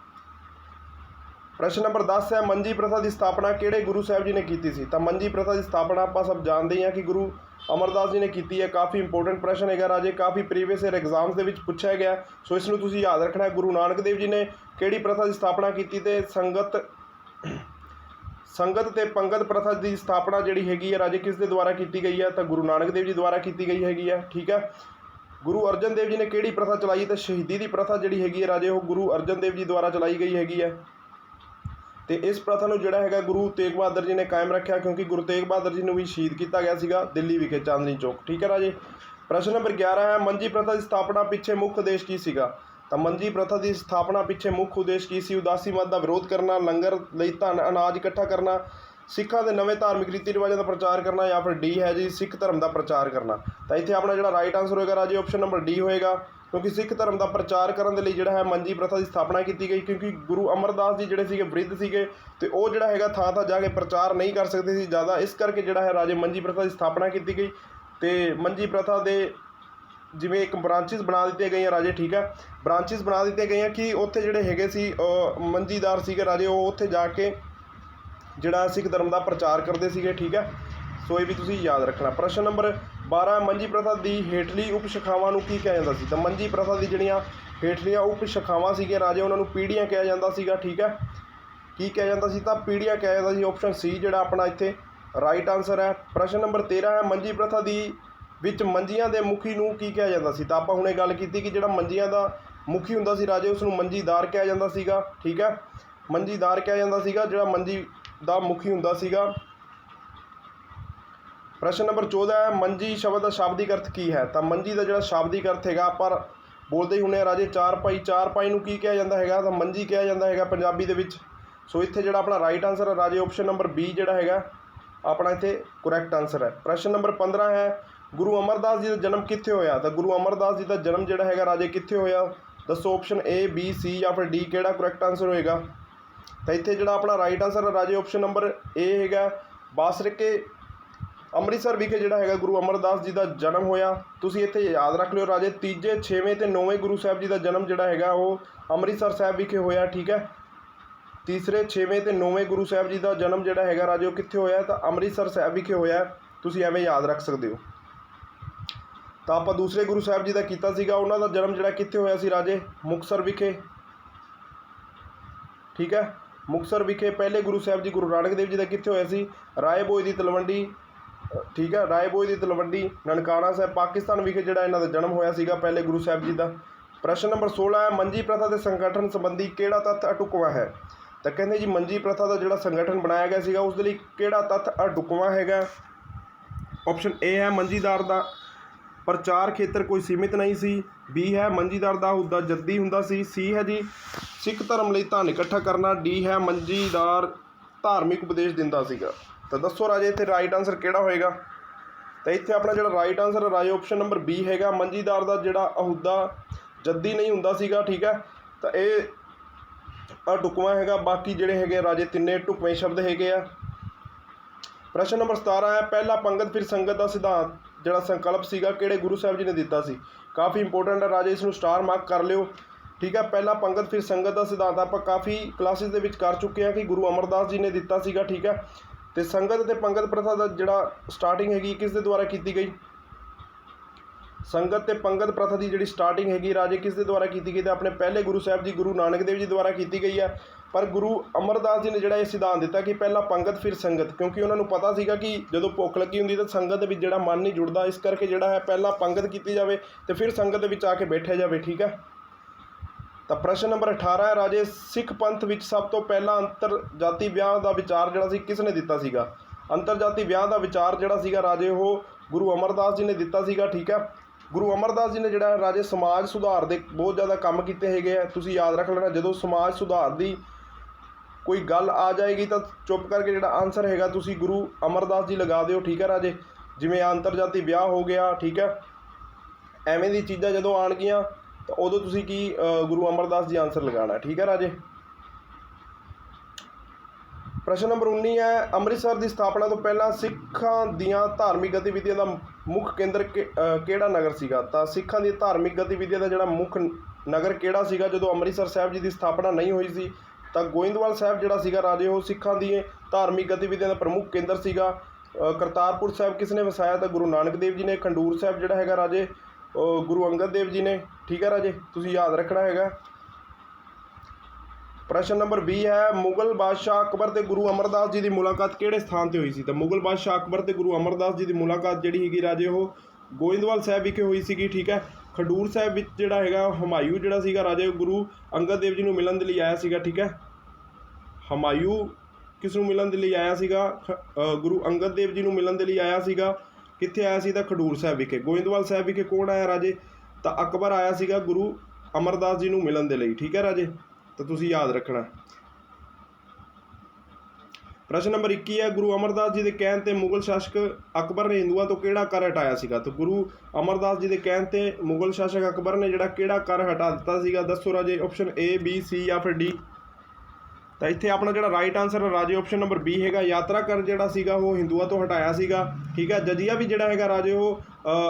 ਪ੍ਰਸ਼ਨ ਨੰਬਰ 10 ਹੈ, ਮੰਜੀ ਪ੍ਰਥਾ ਦੀ ਸਥਾਪਨਾ ਕਿਹੜੇ ਗੁਰੂ ਸਾਹਿਬ ਜੀ ਨੇ ਕੀਤੀ ਸੀ? ਤਾਂ ਮੰਜੀ ਪ੍ਰਥਾ ਦੀ ਸਥਾਪਨਾ ਆਪਾਂ ਸਭ ਜਾਣਦੇ ਹਾਂ ਕਿ ਗੁਰੂ ਅਮਰਦਾਸ ਜੀ ਨੇ ਕੀਤੀ ਹੈ, ਕਾਫੀ ਇੰਪੋਰਟੈਂਟ ਪ੍ਰਸ਼ਨ ਹੈਗਾ ਰਾਜੇ, ਕਾਫੀ ਪ੍ਰੀਵੀਅਸ ਈਅਰ ਐਗਜ਼ਾਮਸ ਦੇ ਵਿੱਚ ਪੁੱਛਿਆ ਗਿਆ। ਸੋ ਇਸ ਨੂੰ ਤੁਸੀਂ ਯਾਦ ਰੱਖਣਾ ਹੈ ਗੁਰੂ ਨਾਨਕ ਦੇਵ ਜੀ ਨੇ ਕਿਹੜੀ ਪ੍ਰਥਾ ਦੀ ਸਥਾਪਨਾ ਕੀਤੀ ਤੇ ਸੰਗਤ ਸੰਗਤ ਤੇ ਪੰਗਤ ਪ੍ਰਥਾ ਦੀ ਸਥਾਪਨਾ ਜਿਹੜੀ ਹੈਗੀ ਹੈ ਰਾਜੇ ਕਿਸ ਦੇ ਦੁਆਰਾ ਕੀਤੀ ਗਈ ਹੈ? ਤਾਂ ਗੁਰੂ ਨਾਨਕ ਦੇਵ ਜੀ ਦੁਆਰਾ ਕੀਤੀ ਗਈ ਹੈਗੀ ਹੈ, ਠੀਕ ਹੈ? ਗੁਰੂ ਅਰਜਨ ਦੇਵ ਜੀ ਨੇ ਕਿਹੜੀ ਪ੍ਰਥਾ ਚਲਾਈ ਤਾਂ ਸ਼ਹੀਦੀ ਦੀ ਪ੍ਰਥਾ ਜਿਹੜੀ ਹੈਗੀ ਹੈ ਰਾਜੇ, ਉਹ ਗੁਰੂ ਅਰਜਨ ਦੇਵ ਜੀ ਦੁਆਰਾ ਚਲਾਈ ਗਈ ਹੈਗੀ ਹੈ। ਅਤੇ ਇਸ ਪ੍ਰਥਾ ਨੂੰ ਜਿਹੜਾ ਹੈਗਾ ਗੁਰੂ ਤੇਗ ਬਹਾਦਰ ਜੀ ਨੇ ਕਾਇਮ ਰੱਖਿਆ ਕਿਉਂਕਿ ਗੁਰੂ ਤੇਗ ਬਹਾਦਰ ਜੀ ਨੂੰ ਵੀ ਸ਼ਹੀਦ ਕੀਤਾ ਗਿਆ ਸੀਗਾ ਦਿੱਲੀ ਵਿਖੇ ਚਾਂਦਨੀ ਚੌਕ। ਠੀਕ ਹੈ ਰਾਜੇ? ਪ੍ਰਸ਼ਨ ਨੰਬਰ 11 ਹੈ, ਮੰਜੀ ਪ੍ਰਥਾ ਦੀ ਸਥਾਪਨਾ ਪਿੱਛੇ ਮੁੱਖ ਉਦੇਸ਼ ਕੀ ਸੀਗਾ? ਤਾਂ ਮੰਜੀ ਪ੍ਰਥਾ ਦੀ ਸਥਾਪਨਾ ਪਿੱਛੇ ਮੁੱਖ ਉਦੇਸ਼ ਕੀ ਸੀ? ਉਦਾਸੀ ਮਤ ਦਾ ਵਿਰੋਧ ਕਰਨਾ, ਲੰਗਰ ਲਈ ਧਨ ਅਨਾਜ ਇਕੱਠਾ ਕਰਨਾ, ਸਿੱਖਾਂ ਦੇ ਨਵੇਂ ਧਾਰਮਿਕ ਰੀਤੀ ਰਿਵਾਜਾਂ ਦਾ ਪ੍ਰਚਾਰ ਕਰਨਾ ਜਾਂ ਫਿਰ ਡੀ ਹੈ ਜੀ, ਸਿੱਖ ਧਰਮ ਦਾ ਪ੍ਰਚਾਰ ਕਰਨਾ। ਤਾਂ ਇੱਥੇ ਆਪਣਾ ਜਿਹੜਾ ਰਾਈਟ ਆਨਸਰ ਹੋਏਗਾ ਰਾਜੇ ਆਪਸ਼ਨ ਨੰਬਰ ਡੀ ਹੋਏਗਾ। ਕਿਉਂਕਿ ਸਿੱਖ ਧਰਮ ਦਾ ਪ੍ਰਚਾਰ ਕਰਨ ਦੇ ਲਈ ਜਿਹੜਾ ਹੈ ਮੰਜੀ ਪ੍ਰਥਾ ਦੀ ਸਥਾਪਨਾ ਕੀਤੀ ਗਈ, ਕਿਉਂਕਿ ਗੁਰੂ ਅਮਰਦਾਸ ਜੀ ਜਿਹੜੇ ਸੀਗੇ, ਵ੍ਰਿਧ ਸੀਗੇ ਤੇ ਉਹ ਜਿਹੜਾ ਹੈਗਾ ਥਾਂ ਥਾਂ ਜਾ ਕੇ ਪ੍ਰਚਾਰ ਨਹੀਂ ਕਰ ਸਕਦੇ ਸੀ, ਜ਼ਿਆਦਾ ਇਸ ਕਰਕੇ ਜਿਹੜਾ ਹੈ ਰਾਜੇ ਮੰਜੀ ਪ੍ਰਥਾ ਦੀ ਸਥਾਪਨਾ ਕੀਤੀ ਗਈ ਤੇ ਮੰਜੀ ਪ੍ਰਥਾ ਦੇ ਜਿਵੇਂ ਇੱਕ ਬ੍ਰਾਂਚਿਸ ਬਣਾ ਦਿੱਤੀਆਂ ਗਈਆਂ ਰਾਜੇ, ਠੀਕ ਹੈ? ਬ੍ਰਾਂਚਿਸ ਬਣਾ ਦਿੱਤੀਆਂ ਗਈਆਂ ਕਿ ਉੱਥੇ ਜਿਹੜੇ ਹੈਗੇ ਸੀ ਮੰਜੀਦਾਰ ਸੀਗੇ ਰਾਜੇ, ਉਹ ਉੱਥੇ ਜਾ ਕੇ ਜਿਹੜਾ ਸਿੱਖ ਧਰਮ ਦਾ ਪ੍ਰਚਾਰ ਕਰਦੇ ਸੀਗੇ, ਠੀਕ ਹੈ? ਸੋ ਇਹ ਵੀ ਤੁਸੀਂ ਯਾਦ ਰੱਖਣਾ। ਪ੍ਰਸ਼ਨ ਨੰਬਰ 12 ਹੈ ਮੰਜੀ ਪ੍ਰਥਾ ਦੀ ਹੇਠਲੀ ਉਪ ਸ਼ਾਖਾਵਾਂ ਨੂੰ ਕੀ ਕਿਹਾ ਜਾਂਦਾ ਸੀ? ਤਾਂ ਮੰਜੀ ਪ੍ਰਥਾ ਦੀ ਜਿਹੜੀਆਂ ਹੇਠਲੀਆਂ ਉਪ ਸ਼ਾਖਾਵਾਂ ਸੀਗੀਆਂ ਰਾਜੇ ਉਹਨਾਂ ਨੂੰ ਪੀੜੀਆਂ ਕਿਹਾ ਜਾਂਦਾ ਸੀਗਾ, ਠੀਕ ਹੈ? ਕੀ ਕਿਹਾ ਜਾਂਦਾ ਸੀ? ਤਾਂ ਪੀੜੀਆਂ ਕਿਹਾ ਜਾਂਦਾ ਸੀ ਆਪਸ਼ਨ ਸੀ ਜਿਹੜਾ ਆਪਣਾ ਇੱਥੇ ਰਾਈਟ ਆਨਸਰ ਹੈ। ਪ੍ਰਸ਼ਨ ਨੰਬਰ 13 ਹੈ, ਮੰਜੀ ਪ੍ਰਥਾ ਦੀ ਵਿੱਚ ਮੰਜੀਆਂ ਦੇ ਮੁਖੀ ਨੂੰ ਕੀ ਕਿਹਾ ਜਾਂਦਾ ਸੀ? ਤਾਂ ਆਪਾਂ ਹੁਣੇ ਗੱਲ ਕੀਤੀ ਕਿ ਜਿਹੜਾ ਮੰਜੀਆਂ ਦਾ ਮੁਖੀ ਹੁੰਦਾ ਸੀ ਰਾਜੇ ਉਸ ਨੂੰ ਮੰਜੀਦਾਰ ਕਿਹਾ ਜਾਂਦਾ ਸੀਗਾ, ਠੀਕ ਹੈ? ਮੰਜੀਦਾਰ ਕਿਹਾ ਜਾਂਦਾ ਸੀਗਾ, ਜਿਹੜਾ ਮੰਜੀ ਦਾ ਮੁਖੀ ਹੁੰਦਾ ਸੀਗਾ। ਪ੍ਰਸ਼ਨ ਨੰਬਰ 14 ਹੈ, ਮੰਜੀ ਸ਼ਬਦ ਦਾ ਸ਼ਾਬਦਿਕ ਅਰਥ ਕੀ ਹੈ? ਤਾਂ ਮੰਜੀ ਦਾ ਜਿਹੜਾ ਸ਼ਾਬਦਿਕ ਅਰਥ ਹੈਗਾ ਪਰ ਬੋਲਦੇ ਹੀ ਹੁੰਨੇ ਰਾਜੇ, ਚਾਰ ਪਾਈ ਚਾਰ ਪਾਈ ਨੂੰ ਕੀ ਕਿਹਾ ਜਾਂਦਾ ਹੈਗਾ? ਤਾਂ ਮੰਜੀ ਕਿਹਾ ਜਾਂਦਾ ਹੈਗਾ ਪੰਜਾਬੀ ਦੇ ਵਿੱਚ। ਸੋ ਇੱਥੇ ਜਿਹੜਾ ਆਪਣਾ ਰਾਈਟ ਆਨਸਰ ਹੈ ਰਾਜੇ ਆਪਸ਼ਨ ਨੰਬਰ ਬੀ ਜਿਹੜਾ ਹੈਗਾ, ਆਪਣਾ ਇੱਥੇ ਕਰੈਕਟ ਆਨਸਰ ਹੈ। ਪ੍ਰਸ਼ਨ ਨੰਬਰ 15 ਹੈ, ਗੁਰੂ ਅਮਰਦਾਸ ਜੀ ਦਾ ਜਨਮ ਕਿੱਥੇ ਹੋਇਆ? ਤਾਂ ਗੁਰੂ ਅਮਰਦਾਸ ਜੀ ਦਾ ਜਨਮ ਜਿਹੜਾ ਹੈਗਾ ਰਾਜੇ ਕਿੱਥੇ ਹੋਇਆ? ਦੱਸੋ ਆਪਸ਼ਨ A, B, C ਜਾਂ ਫਿਰ D, ਕਿਹੜਾ ਕਰੈਕਟ ਆਨਸਰ ਹੋਏਗਾ? ਤਾਂ ਇੱਥੇ ਜਿਹੜਾ ਆਪਣਾ ਰਾਈਟ ਆਨਸਰ ਹੈ ਰਾਜੇ ਆਪਸ਼ਨ ਨੰਬਰ A ਹੈਗਾ, ਬਾਸਰਕੇ ਅੰਮ੍ਰਿਤਸਰ ਵਿਖੇ ਜਿਹੜਾ ਹੈਗਾ ਗੁਰੂ ਅਮਰਦਾਸ ਜੀ ਦਾ ਜਨਮ ਹੋਇਆ। ਤੁਸੀਂ ਇੱਥੇ ਯਾਦ ਰੱਖ ਲਿਓ ਰਾਜੇ, ਤੀਜੇ, ਛੇਵੇਂ ਤੇ ਨੌਵੇਂ ਗੁਰੂ ਸਾਹਿਬ ਜੀ ਦਾ ਜਨਮ ਜਿਹੜਾ ਹੈਗਾ, ਉਹ ਅੰਮ੍ਰਿਤਸਰ ਸਾਹਿਬ ਵਿਖੇ ਹੋਇਆ, ਠੀਕ ਹੈ? ਤੀਸਰੇ, ਛੇਵੇਂ ਤੇ ਨੌਵੇਂ ਗੁਰੂ ਸਾਹਿਬ ਜੀ ਦਾ ਜਨਮ ਜਿਹੜਾ ਹੈਗਾ, ਰਾਜੇ, ਉਹ ਕਿੱਥੇ ਹੋਇਆ? ਤਾਂ ਅੰਮ੍ਰਿਤਸਰ ਸਾਹਿਬ ਵਿਖੇ ਹੋਇਆ। ਤੁਸੀਂ ਐਵੇਂ ਯਾਦ ਰੱਖ ਸਕਦੇ ਹੋ। ਤਾਂ ਆਪਾਂ ਦੂਸਰੇ ਗੁਰੂ ਸਾਹਿਬ ਜੀ ਦਾ ਕੀਤਾ ਸੀਗਾ, ਉਹਨਾਂ ਦਾ ਜਨਮ ਜਿਹੜਾ ਕਿੱਥੇ ਹੋਇਆ ਸੀ ਰਾਜੇ? ਮੁਕਤਸਰ ਵਿਖੇ। ਠੀਕ ਹੈ? ਮੁਕਤਸਰ ਵਿਖੇ ਪਹਿਲੇ ਗੁਰੂ ਸਾਹਿਬ ਜੀ ਗੁਰੂ ਨਾਨਕ ਦੇਵ ਜੀ ਦਾ ਕਿੱਥੇ ਹੋਇਆ ਸੀ? ਰਾਏ ਭੋਜ ਦੀ ਤਲਵੰਡੀ ਠੀਕ ਹੈ ਰਾਏ ਭੋਜ ਦੀ ਤਲਵੰਡੀ, ਨਨਕਾਣਾ ਸਾਹਿਬ, ਪਾਕਿਸਤਾਨ ਵਿਖੇ ਜਿਹੜਾ ਇਹਨਾਂ ਦਾ ਜਨਮ ਹੋਇਆ ਸੀਗਾ ਪਹਿਲੇ ਗੁਰੂ ਸਾਹਿਬ ਜੀ ਦਾ। ਪ੍ਰਸ਼ਨ ਨੰਬਰ 16 ਹੈ, ਮੰਜੀ ਪ੍ਰਥਾ ਦੇ ਸੰਗਠਨ ਸੰਬੰਧੀ ਕਿਹੜਾ ਤੱਥ ਅਟੁਕਵਾ ਹੈ? ਤਾਂ ਕਹਿੰਦੇ ਜੀ, ਮੰਜੀ ਪ੍ਰਥਾ ਦਾ ਜਿਹੜਾ ਸੰਗਠਨ ਬਣਾਇਆ ਗਿਆ ਸੀਗਾ, ਉਸ ਦੇ ਲਈ ਕਿਹੜਾ ਤੱਥ ਅਟੁਕਵਾ ਹੈਗਾ? ਆਪਸ਼ਨ ਏ ਹੈ, ਮੰਜੀਦਾਰ ਦਾ ਪ੍ਰਚਾਰ ਖੇਤਰ ਕੋਈ ਸੀਮਿਤ ਨਹੀਂ ਸੀ। ਬੀ ਹੈ, ਮੰਜੀਦਾਰ ਦਾ ਹੁਦਾ ਜੱਦੀ ਹੁੰਦਾ ਸੀ। ਸੀ ਹੈ ਜੀ, ਸਿੱਖ ਧਰਮ ਲਈ ਧਨ ਇਕੱਠਾ ਕਰਨਾ। ਡੀ ਹੈ, ਮੰਜੀਦਾਰ ਧਾਰਮਿਕ ਉਪਦੇਸ਼ ਦਿੰਦਾ ਸੀਗਾ। ਤਾਂ ਦੱਸੋ ਰਾਜੇ, ਇੱਥੇ ਰਾਈਟ ਆਨਸਰ ਕਿਹੜਾ ਹੋਏਗਾ? ਤਾਂ ਇੱਥੇ ਆਪਣਾ ਜਿਹੜਾ ਰਾਈਟ ਆਨਸਰ ਹੈ, ਰਾਜੇ ਆਪਸ਼ਨ ਨੰਬਰ ਬੀ ਹੈਗਾ। ਮੰਜੀਦਾਰ ਦਾ ਜਿਹੜਾ ਅਹੁਦਾ ਜੱਦੀ ਨਹੀਂ ਹੁੰਦਾ ਸੀਗਾ, ਠੀਕ ਹੈ? ਤਾਂ ਇਹ ਆ ਢੁਕਵਾਂ ਹੈਗਾ। ਬਾਕੀ ਜਿਹੜੇ ਹੈਗੇ ਰਾਜੇ, ਤਿੰਨੇ ਢੁਕਵੇਂ ਸ਼ਬਦ ਹੈਗੇ ਆ। ਪ੍ਰਸ਼ਨ ਨੰਬਰ 17 ਹੈ, ਪਹਿਲਾ ਪੰਗਤ ਫਿਰ ਸੰਗਤ ਦਾ ਸਿਧਾਂਤ, ਜਿਹੜਾ ਸੰਕਲਪ ਸੀਗਾ, ਕਿਹੜੇ ਗੁਰੂ ਸਾਹਿਬ ਜੀ ਨੇ ਦਿੱਤਾ ਸੀ? ਕਾਫੀ ਇੰਪੋਰਟੈਂਟ ਹੈ ਰਾਜੇ ਇਸ ਨੂੰ ਸਟਾਰ ਮਾਰਕ ਕਰ ਲਿਓ। ਠੀਕ ਹੈ, ਪਹਿਲਾ ਪੰਗਤ ਫਿਰ ਸੰਗਤ ਦਾ ਸਿਧਾਂਤ, ਆਪਾਂ ਕਾਫੀ ਕਲਾਸਿਸ ਦੇ ਵਿੱਚ ਕਰ ਚੁੱਕੇ ਹਾਂ ਕਿ ਗੁਰੂ ਅਮਰਦਾਸ ਜੀ ਨੇ ਦਿੱਤਾ ਸੀਗਾ, ਠੀਕ ਹੈ? ਤੇ ਸੰਗਤ ਅਤੇ ਪੰਗਤ ਪ੍ਰਥਾ ਦਾ ਜਿਹੜਾ ਸਟਾਰਟਿੰਗ ਹੈਗੀ, ਕਿਸ ਦੇ ਦੁਆਰਾ ਕੀਤੀ ਗਈ? ਸੰਗਤ ਤੇ ਪੰਗਤ ਪ੍ਰਥਾ ਦੀ ਜਿਹੜੀ ਸਟਾਰਟਿੰਗ ਹੈਗੀ, ਰਾਜੇ ਕਿਸ ਦੇ ਦੁਆਰਾ ਕੀਤੀ ਗਈ? ਤਾਂ ਆਪਣੇ ਪਹਿਲੇ ਗੁਰੂ ਸਾਹਿਬ ਜੀ, ਗੁਰੂ ਨਾਨਕ ਦੇਵ ਜੀ ਦੁਆਰਾ ਕੀਤੀ ਗਈ ਹੈ ਪਰ ਗੁਰੂ ਅਮਰਦਾਸ ਜੀ ਨੇ ਜਿਹੜਾ ਇਹ ਸਿਧਾਂਤ ਦਿੱਤਾ ਕਿ ਪਹਿਲਾਂ ਪੰਗਤ, ਫਿਰ ਸੰਗਤ, ਕਿਉਂਕਿ ਉਹਨਾਂ ਨੂੰ ਪਤਾ ਸੀਗਾ ਕਿ ਜਦੋਂ ਭੁੱਖ ਲੱਗੀ ਹੁੰਦੀ ਤਾਂ ਸੰਗਤ ਵਿੱਚ ਜਿਹੜਾ ਮਨ ਨਹੀਂ ਜੁੜਦਾ। ਇਸ ਕਰਕੇ ਜਿਹੜਾ ਹੈ, ਪਹਿਲਾਂ ਪੰਗਤ ਕੀਤੀ ਜਾਵੇ ਤੇ ਫਿਰ ਸੰਗਤ ਦੇ ਵਿੱਚ ਆ ਕੇ ਬੈਠਿਆ ਜਾਵੇ, ਠੀਕ ਹੈ? ਤਾਂ ਪ੍ਰਸ਼ਨ ਨੰਬਰ 18 ਹੈ, ਰਾਜੇ ਸਿੱਖ ਪੰਥ ਵਿੱਚ ਸਭ ਤੋਂ ਪਹਿਲਾਂ ਅੰਤਰ ਜਾਤੀ ਵਿਆਹ ਦਾ ਵਿਚਾਰ ਜਿਹੜਾ ਸੀ, ਕਿਸ ਨੇ ਦਿੱਤਾ ਸੀਗਾ? ਅੰਤਰ ਜਾਤੀ ਵਿਆਹ ਦਾ ਵਿਚਾਰ ਜਿਹੜਾ ਸੀਗਾ ਰਾਜੇ, ਉਹ ਗੁਰੂ ਅਮਰਦਾਸ ਜੀ ਨੇ ਦਿੱਤਾ ਸੀਗਾ, ਠੀਕ ਹੈ? ਗੁਰੂ ਅਮਰਦਾਸ ਜੀ ਨੇ ਜਿਹੜਾ ਰਾਜੇ ਸਮਾਜ ਸੁਧਾਰ ਦੇ ਬਹੁਤ ਜ਼ਿਆਦਾ ਕੰਮ ਕੀਤੇ ਹੈਗੇ ਆ, ਤੁਸੀਂ ਯਾਦ ਰੱਖ ਲੈਣਾ, ਜਦੋਂ ਸਮਾਜ ਸੁਧਾਰ ਦੀ ਕੋਈ ਗੱਲ ਆ ਜਾਏਗੀ ਤਾਂ ਚੁੱਪ ਕਰਕੇ ਜਿਹੜਾ ਆਨਸਰ ਹੈਗਾ, ਤੁਸੀਂ ਗੁਰੂ ਅਮਰਦਾਸ ਜੀ ਲਗਾ ਦਿਓ, ਠੀਕ ਹੈ ਰਾਜੇ? ਜਿਵੇਂ ਅੰਤਰਜਾਤੀ ਵਿਆਹ ਹੋ ਗਿਆ, ਠੀਕ ਹੈ? ਐਵੇਂ ਦੀ ਚੀਜ਼ਾਂ ਜਦੋਂ ਆਣਗੀਆਂ ਤਾਂ ਉਦੋਂ ਤੁਸੀਂ ਕੀ ਗੁਰੂ ਅਮਰਦਾਸ ਜੀ ਆਨਸਰ ਲਗਾਉਣਾ? ਠੀਕ ਹੈ ਰਾਜੇ? ਪ੍ਰਸ਼ਨ ਨੰਬਰ 19 ਹੈ, ਅੰਮ੍ਰਿਤਸਰ ਦੀ ਸਥਾਪਨਾ ਤੋਂ ਪਹਿਲਾਂ ਸਿੱਖਾਂ ਦੀਆਂ ਧਾਰਮਿਕ ਗਤੀਵਿਧੀਆਂ ਦਾ ਮੁੱਖ ਕੇਂਦਰ ਕਿ- ਕਿਹੜਾ ਨਗਰ ਸੀਗਾ? ਤਾਂ ਸਿੱਖਾਂ ਦੀ ਧਾਰਮਿਕ ਗਤੀਵਿਧੀਆਂ ਦਾ ਜਿਹੜਾ ਮੁੱਖ ਨਗਰ ਕਿਹੜਾ ਸੀਗਾ? ਜਦੋਂ ਅੰਮ੍ਰਿਤਸਰ ਸਾਹਿਬ ਜੀ ਦੀ ਸਥਾਪਨਾ ਨਹੀਂ ਹੋਈ ਸੀ, ਤਾਂ ਗੋਇੰਦਵਾਲ ਸਾਹਿਬ ਜਿਹੜਾ ਸੀਗਾ ਰਾਜੇ, ਉਹ ਸਿੱਖਾਂ ਦੀ ਧਾਰਮਿਕ ਗਤੀਵਿਧੀਆਂ ਦਾ ਪ੍ਰਮੁੱਖ ਕੇਂਦਰ ਸੀਗਾ। ਕਰਤਾਰਪੁਰ ਸਾਹਿਬ ਕਿਸ ਨੇ ਵਸਾਇਆ? ਤਾਂ ਗੁਰੂ ਨਾਨਕ ਦੇਵ ਜੀ ਨੇ, ਖੰਡੂਰ ਸਾਹਿਬ ਜਿਹੜਾ ਹੈਗਾ ਰਾਜੇ ਗੁਰੂ ਅੰਗਦ ਦੇਵ ਜੀ ਨੇ, ਠੀਕ ਹੈ ਰਾਜੇ? ਤੁਸੀਂ ਯਾਦ ਰੱਖਣਾ ਹੈਗਾ। ਪ੍ਰਸ਼ਨ ਨੰਬਰ 20 ਹੈ, ਮੁਗਲ ਬਾਦਸ਼ਾਹ ਅਕਬਰ ਤੇ ਗੁਰੂ ਅਮਰਦਾਸ ਜੀ ਦੀ ਮੁਲਾਕਾਤ ਕਿਹੜੇ ਸਥਾਨ ਤੇ ਹੋਈ ਸੀ? ਤਾਂ ਮੁਗਲ ਬਾਦਸ਼ਾਹ ਅਕਬਰ ਤੇ ਗੁਰੂ ਅਮਰਦਾਸ ਜੀ ਦੀ ਮੁਲਾਕਾਤ ਜਿਹੜੀ ਹੈਗੀ ਰਾਜੇ, ਉਹ ਗੋਇੰਦਵਾਲ ਸਾਹਿਬ ਵਿਖੇ ਹੋਈ ਸੀਗੀ, ਠੀਕ ਹੈ? ਖਡੂਰ ਸਾਹਿਬ ਵਿੱਚ ਜਿਹੜਾ ਹੈਗਾ, ਹਮਾਯੂ ਜਿਹੜਾ ਸੀਗਾ ਰਾਜੇ ਗੁਰੂ ਅੰਗਦ ਦੇਵ ਜੀ ਨੂੰ ਮਿਲਣ ਦੇ ਲਈ ਆਇਆ ਸੀਗਾ, ਠੀਕ ਹੈ? ਹਮਾਯੂ ਕਿਸ ਨੂੰ ਮਿਲਣ ਦੇ ਲਈ ਆਇਆ ਸੀਗਾ? ਖ- ਗੁਰੂ ਅੰਗਦ ਦੇਵ ਜੀ ਨੂੰ ਮਿਲਣ ਦੇ ਲਈ ਆਇਆ ਸੀਗਾ। ਕਿੱਥੇ ਆਇਆ ਸੀ? ਤਾਂ ਖਡੂਰ ਸਾਹਿਬ ਵਿਖੇ। ਗੋਇੰਦਵਾਲ ਸਾਹਿਬ ਵਿਖੇ ਕੌਣ ਆਇਆ ਰਾਜੇ? ਤਾਂ ਅਕਬਰ ਆਇਆ ਸੀਗਾ ਗੁਰੂ ਅਮਰਦਾਸ ਜੀ ਨੂੰ ਮਿਲਣ ਦੇ ਲਈ। ਠੀਕ ਹੈ ਰਾਜੇ? ਤਾਂ ਤੁਸੀਂ ਯਾਦ ਰੱਖਣਾ। ਪ੍ਰਸ਼ਨ ਨੰਬਰ 21 ਹੈ, ਗੁਰੂ ਅਮਰਦਾਸ ਜੀ ਦੇ ਕਹਿਣ ਤੇ ਮੁਗਲ ਸ਼ਾਸਕ ਅਕਬਰ ਨੇ ਹਿੰਦੂਆਂ ਤੋਂ ਕਿਹੜਾ ਕਰ ਹਟਾਇਆ ਸੀਗਾ? ਤਾਂ ਗੁਰੂ ਅਮਰਦਾਸ ਜੀ ਦੇ ਕਹਿਣ ਤੇ ਮੁਗਲ ਸ਼ਾਸਕ ਅਕਬਰ ਨੇ ਜਿਹੜਾ ਕਿਹੜਾ ਕਰ ਹਟਾ ਦਿੱਤਾ ਸੀਗਾ? ਦੱਸੋ ਰਾਜੇ ਆਪਸ਼ਨ A, B, C ਜਾਂ ਫਿਰ D? ਤਾਂ ਇੱਥੇ ਆਪਣਾ ਜਿਹੜਾ ਰਾਈਟ ਆਨਸਰ ਹੈ, ਰਾਜੇ ਆਪਸ਼ਨ ਨੰਬਰ B ਹੈਗਾ। ਯਾਤਰਾ ਕਰ ਜਿਹੜਾ ਸੀਗਾ, ਉਹ ਹਿੰਦੂਆਂ ਤੋਂ ਹਟਾਇਆ ਸੀਗਾ। ਠੀਕ ਹੈ? ਜਜੀਆ ਵੀ ਜਿਹੜਾ ਹੈਗਾ, ਰਾਜੇ ਉਹ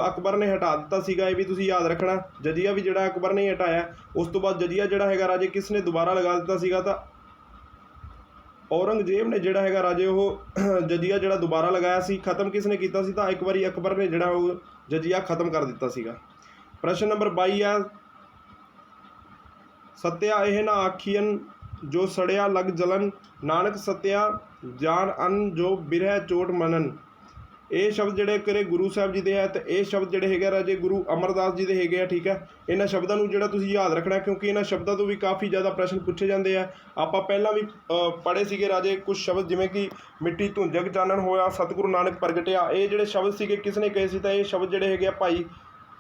ਅਕਬਰ ਨੇ ਹਟਾ ਦਿੱਤਾ ਸੀਗਾ, ਇਹ ਵੀ ਤੁਸੀਂ ਯਾਦ ਰੱਖਣਾ। ਜਜੀਆ ਵੀ ਜਿਹੜਾ ਅਕਬਰ ਨੇ ਹਟਾਇਆ। ਉਸ ਤੋਂ ਬਾਅਦ ਜਜੀਆ ਜਿਹੜਾ ਹੈਗਾ, ਰਾਜੇ ਕਿਸ ਨੇ ਦੁਬਾਰਾ ਲਗਾ ਦਿੱਤਾ ਸੀਗਾ, ਤਾਂ ਔਰੰਗਜ਼ੇਬ ਨੇ ਜਿਹੜਾ ਹੈਗਾ, ਰਾਜੇ ਉਹ ਜਜ਼ੀਆ ਜਿਹੜਾ ਦੁਬਾਰਾ ਲਗਾਇਆ ਸੀ, ਖਤਮ ਕਿਸ ਨੇ ਕੀਤਾ ਸੀ, ਤਾਂ ਇੱਕ ਵਾਰੀ ਅਕਬਰ ਨੇ ਜਿਹੜਾ ਉਹ ਜਜ਼ੀਆ ਖਤਮ ਕਰ ਦਿੱਤਾ ਸੀਗਾ। ਪ੍ਰਸ਼ਨ ਨੰਬਰ 22 ਹੈ ਸਤਿਆ ਇਹ ਨਾ ਆਖੀਨ ਜੋ ਸੜਿਆ ਲਗ ਜਲਨ, ਨਾਨਕ ਸਤਿਆ ਜਾਨ ਅਨ ਜੋ ਬਿਰਹਿ ਚੋਟ ਮਨਨ। ਇਹ ਸ਼ਬਦ ਜਿਹੜੇ ਕਰੇ ਗੁਰੂ ਸਾਹਿਬ ਜੀ ਦੇ ਹੈ ਤੇ ਇਹ ਸ਼ਬਦ ਜਿਹੜੇ ਹੈਗੇ ਆ ਰਾਜੇ ਗੁਰੂ ਅਮਰਦਾਸ ਜੀ ਦੇ ਹੈਗੇ ਆ, ਠੀਕ ਹੈ? ਇਹਨਾਂ ਸ਼ਬਦਾਂ ਨੂੰ ਜਿਹੜਾ ਤੁਸੀਂ ਯਾਦ ਰੱਖਣਾ, ਕਿਉਂਕਿ ਇਹਨਾਂ ਸ਼ਬਦਾਂ ਤੋਂ ਵੀ ਕਾਫੀ ਜ਼ਿਆਦਾ ਪ੍ਰਸ਼ਨ ਪੁੱਛੇ ਜਾਂਦੇ ਆ। ਆਪਾਂ ਪਹਿਲਾਂ ਵੀ ਪੜ੍ਹੇ ਸੀਗੇ ਰਾਜੇ ਕੁਝ ਸ਼ਬਦ, ਜਿਵੇਂ ਕਿ ਮਿੱਟੀ ਧੁੰਜਕ ਚਾਨਣ ਹੋਇਆ, ਸਤਿਗੁਰੂ ਨਾਨਕ ਪ੍ਰਗਟਿਆ। ਇਹ ਜਿਹੜੇ ਸ਼ਬਦ ਸੀਗੇ, ਕਿਸ ਨੇ ਕਹੇ ਸੀ ਤਾਂ ਇਹ ਸ਼ਬਦ ਜਿਹੜੇ ਹੈਗੇ ਆ ਭਾਈ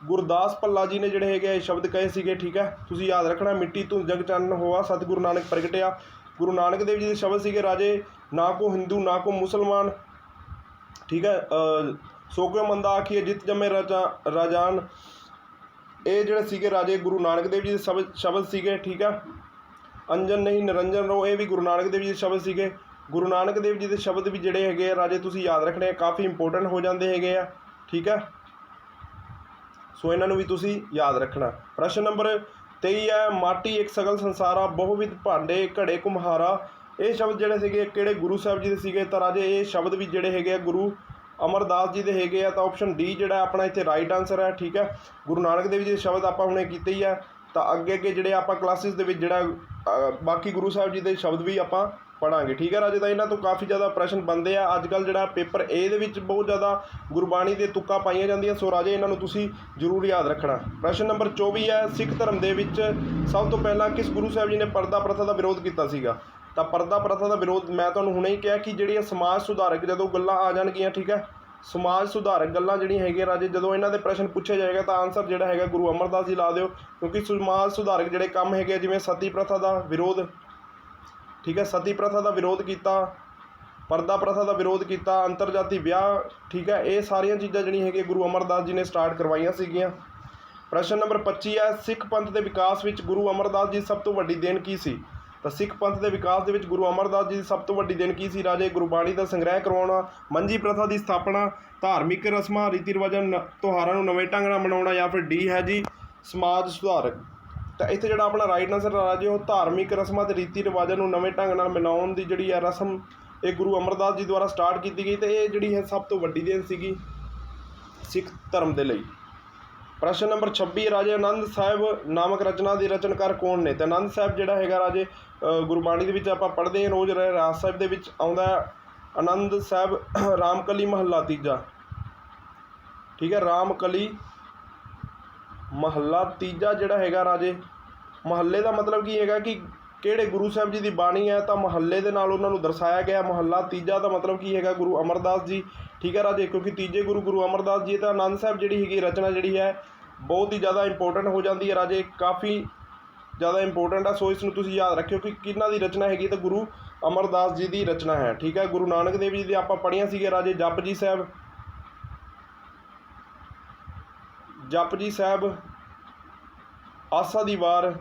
ਗੁਰਦਾਸ ਭੱਲਾ ਜੀ ਨੇ ਜਿਹੜੇ ਹੈਗੇ ਆ ਇਹ ਸ਼ਬਦ ਕਹੇ ਸੀਗੇ ਠੀਕ ਹੈ? ਤੁਸੀਂ ਯਾਦ ਰੱਖਣਾ ਮਿੱਟੀ ਤੋਂ ਜਗ ਚਾਨਣ ਹੋਆ ਸਤਿਗੁਰੂ ਨਾਨਕ ਪ੍ਰਗਟਿਆ। ਗੁਰੂ ਨਾਨਕ ਦੇਵ ਜੀ ਦੇ ਸ਼ਬਦ ਸੀਗੇ ਰਾਜੇ ਨਾ ਕੋ ਹਿੰਦੂ ਨਾ ਕੋ ਮੁਸਲਮਾਨ। ਠੀਕ ਹੈ? ਅ, ਸੋ ਕਿਉ ਮੰਦਾ ਆਖੀਏ ਜਿਤ ਜਮੇ ਰਾਜਾ ਰਾਜਾਨ। ਇਹ ਜਿਹੜੇ ਸੀਗੇ ਰਾਜੇ ਗੁਰੂ ਨਾਨਕ ਦੇਵ ਜੀ ਦੇ ਸ਼ਬਦ ਸ਼ਬਦ ਸੀਗੇ ਠੀਕ ਹੈ? ਅੰਜਨ ਨਹੀਂ ਨਿਰੰਜਨ ਰੋ ਇਹ ਵੀ ਗੁਰੂ ਨਾਨਕ ਦੇਵ ਜੀ ਦੇ ਸ਼ਬਦ ਸੀਗੇ। ਗੁਰੂ ਨਾਨਕ ਦੇਵ ਜੀ ਦੇ ਸ਼ਬਦ ਵੀ ਜਿਹੜੇ ਹੈਗੇ ਆ ਰਾਜੇ ਤੁਸੀਂ ਯਾਦ ਰੱਖਣੇ ਆ ਕਾਫੀ ਇੰਪੋਰਟੈਂਟ ਹੋ ਜਾਂਦੇ ਹੈਗੇ ਆ ਠੀਕ ਹੈ? ਸੋ ਇਹਨਾਂ ਨੂੰ ਵੀ ਤੁਸੀਂ ਯਾਦ ਰੱਖਣਾ। ਪ੍ਰਸ਼ਨ ਨੰਬਰ 23 ਹੈ, ਮਾਟੀ ਇੱਕ ਸਗਲ ਸੰਸਾਰਾ, ਬਹੁਵਿਧ ਭਾਂਡੇ ਘੜੇ ਕੁਮਹਾਰਾ। ਇਹ ਸ਼ਬਦ ਜਿਹੜੇ ਸੀਗੇ, ਕਿਹੜੇ ਗੁਰੂ ਸਾਹਿਬ ਜੀ ਦੇ ਸੀਗੇ? ਤਾਂ ਰਾਜੇ, ਇਹ ਸ਼ਬਦ ਵੀ ਜਿਹੜੇ ਹੈਗੇ ਆ, ਗੁਰੂ ਅਮਰਦਾਸ ਜੀ ਦੇ ਹੈਗੇ ਆ, ਤਾਂ ਆਪਸ਼ਨ ਡੀ ਜਿਹੜਾ ਆਪਣਾ ਇੱਥੇ ਰਾਈਟ ਆਨਸਰ ਹੈ, ਠੀਕ ਹੈ? ਗੁਰੂ ਨਾਨਕ ਦੇਵ ਜੀ ਦੇ ਸ਼ਬਦ ਆਪਾਂ ਹੁਣੇ ਕੀਤੇ ਹੀ ਆ। ਤਾਂ ਅੱਗੇ ਅੱਗੇ ਜਿਹੜੇ ਆਪਾਂ ਕਲਾਸਿਸ ਦੇ ਵਿੱਚ ਜਿਹੜਾ ਬਾਕੀ ਗੁਰੂ ਸਾਹਿਬ ਜੀ ਦੇ ਸ਼ਬਦ ਵੀ ਆਪਾਂ ਪੜਾਂਗੇ। ਠੀਕ ਹੈ ਰਾਜੇ ਤਾਂ ਇਹਨਾਂ ਤੋਂ ਕਾਫੀ ਜ਼ਿਆਦਾ ਪ੍ਰਸ਼ਨ ਬਣਦੇ ਆ। ਅੱਜ ਕੱਲ ਜਿਹੜਾ ਪੇਪਰ ਏ ਦੇ ਵਿੱਚ ਬਹੁਤ ਜ਼ਿਆਦਾ ਗੁਰਬਾਣੀ ਦੇ ਤੁੱਕਾਂ ਪਾਈਆਂ ਜਾਂਦੀਆਂ। ਸੋ ਰਾਜੇ, ਇਹਨਾਂ ਨੂੰ ਤੁਸੀਂ ਜ਼ਰੂਰ ਯਾਦ ਰੱਖਣਾ। ਪ੍ਰਸ਼ਨ ਨੰਬਰ 24 ਹੈ, ਸਿੱਖ ਧਰਮ ਦੇ ਵਿੱਚ ਸਭ ਤੋਂ ਪਹਿਲਾਂ ਕਿਸ ਗੁਰੂ ਸਾਹਿਬ ਜੀ ਨੇ ਪਰਦਾ ਪ੍ਰਥਾ ਦਾ ਵਿਰੋਧ ਕੀਤਾ ਸੀਗਾ? ਤਾਂ ਪਰਦਾ ਪ੍ਰਥਾ ਦਾ ਵਿਰੋਧ ਮੈਂ ਤੁਹਾਨੂੰ ਹੁਣੇ ਹੀ ਕਿਹਾ ਕਿ ਜਿਹੜੀਆਂ ਸਮਾਜ ਸੁਧਾਰਕ, ਜਦੋਂ ਗੱਲਾਂ ਆ ਜਾਣਗੀਆਂ, ਠੀਕ ਹੈ? ਸਮਾਜ ਸੁਧਾਰਕ ਗੱਲਾਂ ਜਿਹੜੀਆਂ ਹੈਗੀਆਂ ਰਾਜੇ, ਜਦੋਂ ਇਹਨਾਂ ਦੇ ਪ੍ਰਸ਼ਨ ਪੁੱਛੇ ਜਾਏਗਾ ਤਾਂ ਆਨਸਰ ਜਿਹੜਾ ਹੈਗਾ ਗੁਰੂ ਅਮਰਦਾਸ ਜੀ ਲਾ ਦਿਓ। ਕਿਉਂਕਿ ਸਮਾਜ ਸੁਧਾਰਕ ਜਿਹੜੇ ਕੰਮ ਹੈਗੇ ਜਿਵੇਂ ਸਤੀ ਪ੍ਰਥਾ ਦਾ ਵਿਰੋਧ ਠੀਕ ਹੈ, ਸਤੀ ਪ੍ਰਥਾ ਦਾ ਵਿਰੋਧ ਕੀਤਾ, ਪਰਦਾ ਪ੍ਰਥਾ ਦਾ ਵਿਰੋਧ ਕੀਤਾ, ਅੰਤਰਜਾਤੀ ਵਿਆਹ, ਠੀਕ ਹੈ, ਇਹ ਸਾਰੀਆਂ ਚੀਜ਼ਾਂ ਜਿਹੜੀਆਂ ਹੈਗੀਆਂ ਗੁਰੂ ਅਮਰਦਾਸ ਜੀ ਨੇ ਸਟਾਰਟ ਕਰਵਾਈਆਂ ਸੀਗੀਆਂ। ਪ੍ਰਸ਼ਨ ਨੰਬਰ 25 ਹੈ, ਸਿੱਖ ਪੰਥ ਦੇ ਵਿਕਾਸ ਵਿੱਚ ਗੁਰੂ ਅਮਰਦਾਸ ਜੀ ਸਭ ਤੋਂ ਵੱਡੀ ਦੇਣ ਕੀ ਸੀ? ਤਾਂ ਸਿੱਖ ਪੰਥ ਦੇ ਵਿਕਾਸ ਦੇ ਵਿੱਚ ਗੁਰੂ ਅਮਰਦਾਸ ਜੀ ਦੀ ਸਭ ਤੋਂ ਵੱਡੀ ਦੇਣ ਕੀ ਸੀ ਰਾਜੇ? ਗੁਰਬਾਣੀ ਦਾ ਸੰਗ੍ਰਹਿ ਕਰਵਾਉਣਾ, ਮੰਜੀ ਪ੍ਰਥਾ ਦੀ ਸਥਾਪਨਾ, ਧਾਰਮਿਕ ਰਸਮਾਂ ਰੀਤੀ ਰਿਵਾਜਾਂ ਨ- ਤਿਉਹਾਰਾਂ ਨੂੰ ਨਵੇਂ ਢੰਗ ਨਾਲ ਮਨਾਉਣਾ ਜਾਂ ਫਿਰ ਡੀ ਹੈ ਜੀ, ਸਮਾਜ ਸੁਧਾਰਕ। ਤਾਂ ਇੱਥੇ ਜਿਹੜਾ ਆਪਣਾ ਰਾਈਟ ਆਨਸਰ ਰਾਜੇ ਉਹ ਧਾਰਮਿਕ ਰਸਮਾਂ ਤੇ ਰੀਤੀ ਰਿਵਾਜਾਂ ਨੂੰ ਨਵੇਂ ਢੰਗ ਨਾਲ ਮਿਲਾਉਣ ਦੀ ਜਿਹੜੀ ਆ ਰਸਮ ਇਹ ਗੁਰੂ ਅਮਰਦਾਸ ਜੀ ਦੁਆਰਾ ਸਟਾਰਟ ਕੀਤੀ ਗਈ ਤੇ ਇਹ ਜਿਹੜੀ ਹੈ ਸਭ ਤੋਂ ਵੱਡੀ ਦੇਣ ਸੀਗੀ ਸਿੱਖ ਧਰਮ ਦੇ ਲਈ। ਪ੍ਰਸ਼ਨ ਨੰਬਰ 26 ਰਾਜੇ ਆਨੰਦ ਸਾਹਿਬ ਨਾਮਕ ਰਚਨਾ ਦੀ ਰਚਨਕਾਰ ਕੌਣ ਨੇ? ਤੇ ਆਨੰਦ ਸਾਹਿਬ ਜਿਹੜਾ ਹੈਗਾ ਰਾਜੇ ਗੁਰਬਾਣੀ ਦੇ ਵਿੱਚ ਆਪਾਂ ਪੜ੍ਹਦੇ ਹਾਂ, ਰੋਜ਼ ਰਹਿ ਰਾਜ ਸਾਹਿਬ ਦੇ ਵਿੱਚ ਆਉਂਦਾ ਆਨੰਦ ਸਾਹਿਬ ਰਾਮਕਲੀ ਮਹੱਲਾ ਤੀਜਾ। ਠੀਕ ਹੈ, ਰਾਮਕਲੀ ਮਹੱਲਾ ਤੀਜਾ ਜਿਹੜਾ ਹੈਗਾ ਰਾਜੇ, ਮਹੱਲੇ ਦਾ ਮਤਲਬ ਕੀ ਹੈਗਾ ਕਿ ਕਿਹੜੇ ਗੁਰੂ ਸਾਹਿਬ ਜੀ ਦੀ ਬਾਣੀ ਹੈ ਤਾਂ ਮਹੱਲੇ ਦੇ ਨਾਲ ਉਹਨਾਂ ਨੂੰ ਦਰਸਾਇਆ ਗਿਆ। ਮਹੱਲਾ ਤੀਜਾ ਦਾ ਮਤਲਬ ਕੀ ਹੈਗਾ ਗੁਰੂ ਅਮਰਦਾਸ ਜੀ। ਠੀਕ ਹੈ ਰਾਜੇ, ਕਿਉਂਕਿ ਤੀਜੇ ਗੁਰੂ ਗੁਰੂ ਅਮਰਦਾਸ ਜੀ ਤਾਂ ਆਨੰਦ ਸਾਹਿਬ ਜਿਹੜੀ ਹੈਗੀ ਰਚਨਾ ਜਿਹੜੀ ਹੈ, ਬਹੁਤ ਹੀ ਜ਼ਿਆਦਾ ਇੰਪੋਰਟੈਂਟ ਹੋ ਜਾਂਦੀ ਹੈ ਰਾਜੇ, ਕਾਫੀ ਜ਼ਿਆਦਾ ਇੰਪੋਰਟੈਂਟ ਆ। ਸੋ ਇਸ ਨੂੰ ਤੁਸੀਂ ਯਾਦ ਰੱਖਿਓ ਕਿ ਕਿਹਨਾਂ ਦੀ ਰਚਨਾ ਹੈਗੀ ਤਾਂ ਗੁਰੂ ਅਮਰਦਾਸ ਜੀ ਦੀ ਰਚਨਾ ਹੈ। ਠੀਕ ਹੈ, ਗੁਰੂ ਨਾਨਕ ਦੇਵ ਜੀ ਦੀ ਆਪਾਂ ਪੜ੍ਹੀਆਂ ਸੀਗੇ ਰਾਜੇ, ਜਪਜੀ ਸਾਹਿਬ। ਜਪਜੀ ਸਾਹਿਬ, ਆਸਾ ਦੀ ਵਾਰ।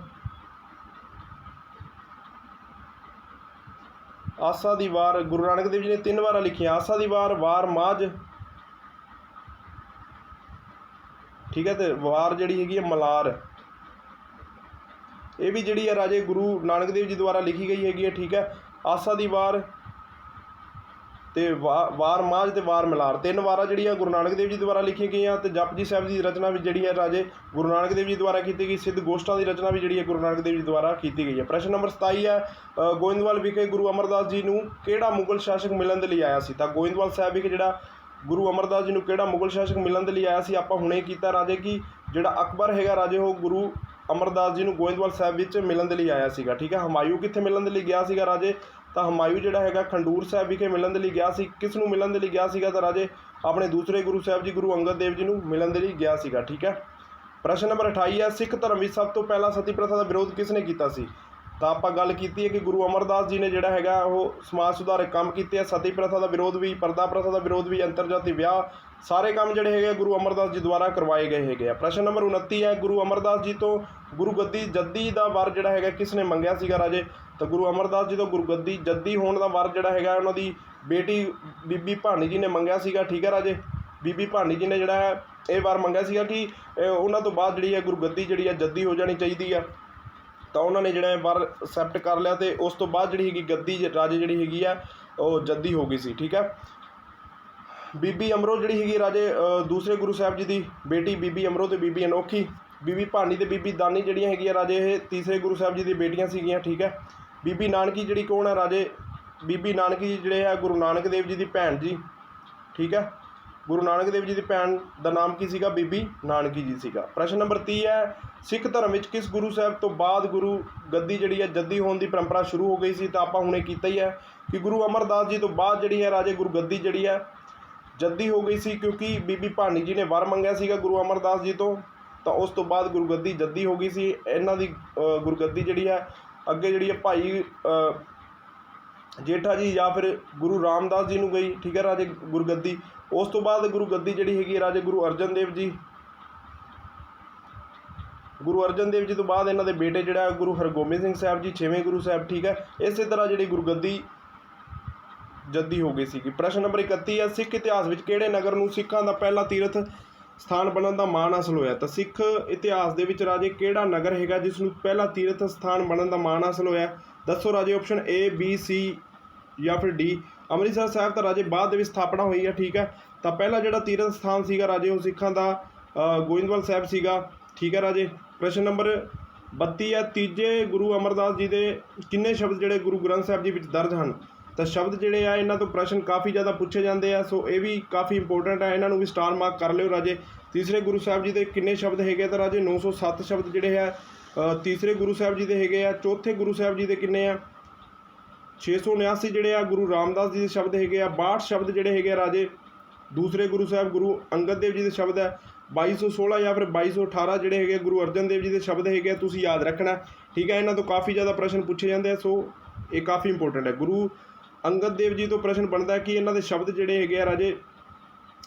ਆਸਾ ਦੀ ਵਾਰ, ਗੁਰੂ ਨਾਨਕ ਦੇਵ ਜੀ ਨੇ ਤਿੰਨ ਵਾਰਾਂ ਲਿਖੀਆਂ। ਆਸਾ ਦੀ ਵਾਰ ਵਾਰ ਮਾਝ। ਠੀਕ ਹੈ ਤੇ ਵਾਰ ਜਿਹੜੀ ਹੈਗੀ ਹੈ ਮਲਾਰ। ਇਹ ਵੀ ਜਿਹੜੀ ਹੈ ਰਾਜੇ ਗੁਰੂ ਨਾਨਕ ਦੇਵ ਜੀ ਦੁਆਰਾ ਲਿਖੀ ਗਈ ਹੈਗੀ ਹੈ, ਠੀਕ ਹੈ। ਆਸਾ ਦੀ ਵਾਰ ਅਤੇ ਵਾ- ਵਾਰ ਮਾਝ ਅਤੇ ਵਾਰ ਮਲਾਰ। ਤਿੰਨ ਵਾਰਾਂ ਜਿਹੜੀਆਂ ਗੁਰੂ ਨਾਨਕ ਦੇਵ ਜੀ ਦੁਆਰਾ ਲਿਖੀਆਂ ਗਈਆਂ ਤੇ ਜਪਜੀ ਸਾਹਿਬ ਦੀ ਰਚਨਾ ਵੀ ਜਿਹੜੀ ਹੈ ਰਾਜੇ ਗੁਰੂ ਨਾਨਕ ਦੇਵ ਜੀ ਦੁਆਰਾ ਕੀਤੀ ਗਈ, ਸਿੱਧ ਗੋਸ਼ਟਾਂ ਦੀ ਰਚਨਾ ਵੀ ਜਿਹੜੀ ਹੈ ਗੁਰੂ ਨਾਨਕ ਦੇਵ ਜੀ ਦੁਆਰਾ ਕੀਤੀ ਗਈ ਹੈ। ਪ੍ਰਸ਼ਨ ਨੰਬਰ 27 ਹੈ ਗੋਇੰਦਵਾਲ ਵਿਖੇ ਗੁਰੂ ਅਮਰਦਾਸ ਜੀ ਨੂੰ ਕਿਹੜਾ ਮੁਗਲ ਸ਼ਾਸਕ ਮਿਲਣ ਦੇ ਲਈ ਆਇਆ ਸੀ? ਤਾਂ ਗੋਇੰਦਵਾਲ ਸਾਹਿਬ ਵਿਖੇ ਜਿਹੜਾ ਗੁਰੂ ਅਮਰਦਾਸ ਜੀ ਨੂੰ ਕਿਹੜਾ ਮੁਗਲ ਸ਼ਾਸਕ ਮਿਲਣ ਦੇ ਲਈ ਆਇਆ ਸੀ, ਆਪਾਂ ਹੁਣੇ ਕੀਤਾ ਰਾਜੇ ਕਿ ਜਿਹੜਾ ਅਕਬਰ ਹੈਗਾ ਰਾਜੇ, ਉਹ ਗੁਰੂ ਅਮਰਦਾਸ ਜੀ ਨੂੰ ਗੋਇੰਦਵਾਲ ਸਾਹਿਬ ਵਿੱਚ ਮਿਲਣ ਦੇ ਲਈ ਆਇਆ ਸੀਗਾ। ਠੀਕ ਹੈ, ਹਮਾਯੂ ਕਿੱਥੇ ਮਿਲਣ ਦੇ ਲਈ ਗਿਆ ਸੀਗਾ ਰਾਜੇ? ਤਾਂ ਹਮਾਯੂ ਜਿਹੜਾ ਹੈਗਾ ਖੰਡੂਰ ਸਾਹਿਬ ਵਿਖੇ ਮਿਲਣ ਦੇ ਲਈ ਗਿਆ ਸੀ। ਕਿਸ ਨੂੰ ਮਿਲਣ ਦੇ ਲਈ ਗਿਆ ਸੀਗਾ ਤਾਂ ਰਾਜੇ ਆਪਣੇ ਦੂਸਰੇ ਗੁਰੂ ਸਾਹਿਬ ਜੀ, ਗੁਰੂ ਅੰਗਦ ਦੇਵ ਜੀ ਨੂੰ ਮਿਲਣ ਦੇ ਲਈ ਗਿਆ ਸੀਗਾ, ਠੀਕ ਹੈ? ਪ੍ਰਸ਼ਨ ਨੰਬਰ 28 ਹੈ, ਸਿੱਖ ਧਰਮ ਵਿੱਚ ਸਭ ਤੋਂ ਪਹਿਲਾਂ ਸਤੀ ਪ੍ਰਥਾ ਦਾ ਵਿਰੋਧ ਕਿਸ ਨੇ ਕੀਤਾ ਸੀ? ਤਾਂ ਆਪਾਂ ਗੱਲ ਕੀਤੀ ਹੈ ਕਿ ਗੁਰੂ ਅਮਰਦਾਸ ਜੀ ਨੇ ਜਿਹੜਾ ਹੈਗਾ ਉਹ ਸਮਾਜ ਸੁਧਾਰਕ ਕੰਮ ਕੀਤੇ ਆ, ਸਤੀ ਪ੍ਰਥਾ ਦਾ ਵਿਰੋਧ ਵੀ, ਪਰਦਾ ਪ੍ਰਥਾ ਦਾ ਵਿਰੋਧ ਵੀ, ਅੰਤਰਜਾਤੀ ਵਿਆਹ, ਸਾਰੇ ਕੰਮ ਜਿਹੜੇ ਹੈਗੇ ਗੁਰੂ ਅਮਰਦਾਸ ਜੀ ਦੁਆਰਾ ਕਰਵਾਏ ਗਏ ਹੈਗੇ ਆ। ਪ੍ਰਸ਼ਨ ਨੰਬਰ 29 ਹੈ, ਗੁਰੂ ਅਮਰਦਾਸ ਜੀ ਤੋਂ ਗੁਰੂ ਗੱਦੀ ਜੱਦੀ ਦਾ ਵਰ ਜਿਹੜਾ ਹੈਗਾ ਕਿਸ ਨੇ ਮੰਗਿਆ ਸੀਗਾ ਰਾਜੇ? ਤਾਂ ਗੁਰੂ ਅਮਰਦਾਸ ਜੀ ਤੋਂ ਗੁਰੂ ਗੱਦੀ ਜੱਦੀ ਹੋਣ ਦਾ ਵਰ ਜਿਹੜਾ ਹੈਗਾ, ਉਹਨਾਂ ਦੀ ਬੇਟੀ ਬੀਬੀ ਭਾਨੀ ਜੀ ਨੇ ਮੰਗਿਆ ਸੀਗਾ, ਠੀਕ ਹੈ ਰਾਜੇ? ਬੀਬੀ ਭਾਨੀ ਜੀ ਨੇ ਜਿਹੜਾ ਹੈ ਇਹ ਵਾਰ ਮੰਗਿਆ ਸੀਗਾ ਕਿ ਉਹਨਾਂ ਤੋਂ ਬਾਅਦ ਜਿਹੜੀ ਹੈ ਗੁਰੂ ਗੱਦੀ ਜਿਹੜੀ ਹੈ ਜੱਦੀ ਹੋ ਜਾਣੀ ਚਾਹੀਦੀ ਆ। ਤਾਂ ਉਹਨਾਂ ਨੇ ਜਿਹੜਾ ਵਾਰ ਬਾਹਰ ਕਰ ਲਿਆ ਤੇ ਉਸ ਤੋਂ ਬਾਅਦ ਜਿਹੜੀ ਹੈਗੀ ਗੱਦੀ ਰਾਜੇ ਜਿਹੜੀ ਹੈਗੀ ਆ, ਉਹ ਜੱਦੀ ਹੋ ਗਈ ਸੀ, ਠੀਕ ਹੈ? ਬੀਬੀ ਅਮਰੋ ਜਿਹੜੀ ਹੈਗੀ ਰਾਜੇ ਦੂਸਰੇ ਗੁਰੂ ਸਾਹਿਬ ਜੀ ਦੀ ਬੇਟੀ ਬੀਬੀ ਅਮਰੋ ਤੇ ਬੀਬੀ ਅਨੋਖੀ, ਬੀਬੀ ਭਾਨੀ ਤੇ ਬੀਬੀ ਦਾਨੀ ਜਿਹੜੀਆਂ ਹੈਗੀਆਂ ਰਾਜੇ, ਇਹ ਤੀਸਰੇ ਗੁਰੂ ਸਾਹਿਬ ਜੀ ਦੀ ਬੇਟੀਆਂ ਸੀਗੀਆਂ, ਠੀਕ ਹੈ? ਬੀਬੀ ਨਾਨਕੀ ਜਿਹੜੀ ਕੌਣ ਹੈ ਰਾਜੇ? ਬੀਬੀ ਨਾਨਕੀ ਜੀ ਜਿਹੜੇ ਹੈ ਗੁਰੂ ਨਾਨਕ ਦੇਵ ਜੀ ਦੀ ਭੈਣ ਜੀ ਠੀਕ ਹੈ ਗੁਰੂ ਨਾਨਕ ਦੇਵ ਜੀ ਦੀ ਭੈਣ ਦਾ ਨਾਮ ਕੀ ਸੀਗਾ? ਬੀਬੀ ਨਾਨਕੀ ਜੀ ਸੀਗਾ। ਪ੍ਰਸ਼ਨ ਨੰਬਰ 30 ਹੈ ਸਿੱਖ ਧਰਮ ਵਿੱਚ ਕਿਸ ਗੁਰੂ ਸਾਹਿਬ ਤੋਂ ਬਾਅਦ ਗੁਰੂ ਗੱਦੀ ਜਿਹੜੀ ਹੈ ਜੱਦੀ ਹੋਣ ਦੀ ਪਰੰਪਰਾ ਸ਼ੁਰੂ ਹੋ ਗਈ ਸੀ? ਤਾਂ ਆਪਾਂ ਹੁਣੇ ਕੀਤਾ ਹੀ ਹੈ ਕਿ ਗੁਰੂ ਅਮਰਦਾਸ ਜੀ ਤੋਂ ਬਾਅਦ ਜਿਹੜੀ ਹੈ ਰਾਜੇ ਗੁਰੂ ਗੱਦੀ ਜਿਹੜੀ ਹੈ ਜੱਦੀ ਹੋ ਗਈ ਸੀ ਕਿਉਂਕਿ ਬੀਬੀ ਭਾਨੀ ਜੀ ਨੇ ਵਰ ਮੰਗਿਆ ਸੀਗਾ ਗੁਰੂ ਅਮਰਦਾਸ ਜੀ ਤੋਂ। ਤਾਂ ਉਸ ਤੋਂ ਬਾਅਦ ਗੁਰੂ ਗੱਦੀ ਜੱਦੀ ਹੋ ਗਈ ਸੀ। ਇਹਨਾਂ ਦੀ ਅ, ਗੁਰਗੱਦੀ ਜਿਹੜੀ ਹੈ ਅੱਗੇ ਜਿਹੜੀ ਹੈ ਭਾਈ ਜੇਠਾ ਜੀ ਜਾਂ ਫਿਰ ਗੁਰੂ ਰਾਮਦਾਸ ਜੀ ਨੂੰ ਗਈ, ਠੀਕ ਹੈ ਰਾਜੇ ਗੁਰਗੱਦੀ ਉਸ ਤੋਂ ਬਾਅਦ ਗੁਰੂ ਗੱਦੀ ਜਿਹੜੀ ਹੈਗੀ ਰਾਜੇ ਗੁਰੂ ਅਰਜਨ ਦੇਵ ਜੀ। ਗੁਰੂ ਅਰਜਨ ਦੇਵ ਜੀ ਤੋਂ ਬਾਅਦ ਇਹਨਾਂ ਦੇ ਬੇਟੇ ਜਿਹੜਾ ਗੁਰੂ ਹਰਗੋਬਿੰਦ ਸਿੰਘ ਸਾਹਿਬ ਜੀ, ਛੇਵੇਂ ਗੁਰੂ ਸਾਹਿਬ, ਠੀਕ ਹੈ ਇਸੇ ਤਰ੍ਹਾਂ ਜਿਹੜੀ ਗੁਰਗੱਦੀ ਜੱਦੀ ਹੋ ਗਈ ਸੀਗੀ। ਪ੍ਰਸ਼ਨ ਨੰਬਰ 31 ਹੈ ਸਿੱਖ ਇਤਿਹਾਸ ਵਿੱਚ ਕਿਹੜੇ ਨਗਰ ਨੂੰ ਸਿੱਖਾਂ ਦਾ ਪਹਿਲਾ ਤੀਰਥ ਸਥਾਨ ਬਣਨ ਦਾ ਮਾਣ ਹਾਸਲ ਹੋਇਆ। ਤਾਂ ਸਿੱਖ ਇਤਿਹਾਸ ਦੇ ਵਿੱਚ ਰਾਜੇ ਕਿਹੜਾ ਨਗਰ ਹੈਗਾ ਜਿਸ ਨੂੰ ਪਹਿਲਾ ਤੀਰਥ ਸਥਾਨ ਬਣਨ ਦਾ ਮਾਣ ਹਾਸਲ ਹੋਇਆ? ਦੱਸੋ ਰਾਜੇ ਆਪਸ਼ਨ A, B, C ਜਾਂ ਫਿਰ D ਅੰਮ੍ਰਿਤਸਰ ਸਾਹਿਬ ਤਾਂ ਰਾਜੇ ਬਾਅਦ ਦੇ ਵਿੱਚ ਸਥਾਪਨਾ ਹੋਈ ਹੈ ਠੀਕ ਹੈ ਤਾਂ ਪਹਿਲਾ ਜਿਹੜਾ ਤੀਰਥ ਸਥਾਨ ਸੀਗਾ ਰਾਜੇ, ਉਹ ਸਿੱਖਾਂ ਦਾ ਗੋਇੰਦਵਾਲ ਸਾਹਿਬ ਸੀਗਾ। ਠੀਕ ਹੈ ਰਾਜੇ। ਪ੍ਰਸ਼ਨ ਨੰਬਰ 32 ਹੈ ਤੀਜੇ ਗੁਰੂ ਅਮਰਦਾਸ ਜੀ ਦੇ ਕਿੰਨੇ ਸ਼ਬਦ ਜਿਹੜੇ ਗੁਰੂ ਗ੍ਰੰਥ ਸਾਹਿਬ ਜੀ ਵਿੱਚ ਦਰਜ ਹਨ? ਤਾਂ ਸ਼ਬਦ ਜਿਹੜੇ ਆ, ਇਹਨਾਂ ਤੋਂ ਪ੍ਰਸ਼ਨ ਕਾਫੀ ਜ਼ਿਆਦਾ ਪੁੱਛੇ ਜਾਂਦੇ ਆ, ਸੋ ਇਹ ਵੀ ਕਾਫੀ ਇੰਪੋਰਟੈਂਟ ਹੈ ਇਹਨਾਂ ਨੂੰ ਵੀ ਸਟਾਰ ਮਾਰਕ ਕਰ ਲਿਓ ਰਾਜੇ। ਤੀਸਰੇ ਗੁਰੂ ਸਾਹਿਬ ਜੀ ਦੇ ਕਿੰਨੇ ਸ਼ਬਦ ਹੈਗੇ ਤਾਂ ਰਾਜੇ? 907 ਸ਼ਬਦ ਜਿਹੜੇ ਆ ਤੀਸਰੇ ਗੁਰੂ ਸਾਹਿਬ ਜੀ ਦੇ ਹੈਗੇ ਆ, ਚੌਥੇ ਗੁਰੂ ਸਾਹਿਬ ਜੀ ਦੇ ਕਿੰਨੇ ਆ? 679 ਜਿਹੜੇ ਆ, ਗੁਰੂ ਰਾਮਦਾਸ ਜੀ ਦੇ ਸ਼ਬਦ ਹੈਗੇ ਆ 62 ਸ਼ਬਦ ਜਿਹੜੇ ਹੈਗੇ ਆ ਰਾਜੇ। ਦੂਸਰੇ ਗੁਰੂ ਸਾਹਿਬ, ਗੁਰੂ ਅੰਗਦ ਦੇਵ ਜੀ ਦੇ ਸ਼ਬਦ ਹੈ 2216 ਜਾਂ ਫਿਰ 2218 ਜਿਹੜੇ ਹੈਗੇ ਗੁਰੂ ਅਰਜਨ ਦੇਵ ਜੀ ਦੇ ਸ਼ਬਦ ਹੈਗੇ ਆ, ਤੁਸੀਂ ਯਾਦ ਰੱਖਣਾ। ਠੀਕ ਹੈ ਇਹਨਾਂ ਤੋਂ ਕਾਫੀ ਜ਼ਿਆਦਾ ਪ੍ਰਸ਼ਨ ਪੁੱਛੇ ਜਾਂਦੇ ਆ, ਸੋ ਇਹ ਕਾਫੀ ਇੰਪੋਰਟੈਂਟ ਹੈ ਗੁਰੂ ਅੰਗਦ ਦੇਵ ਜੀ ਤੋਂ ਪ੍ਰਸ਼ਨ ਬਣਦਾ ਕਿ ਇਹਨਾਂ ਦੇ ਸ਼ਬਦ ਜਿਹੜੇ ਹੈਗੇ ਆ ਰਾਜੇ,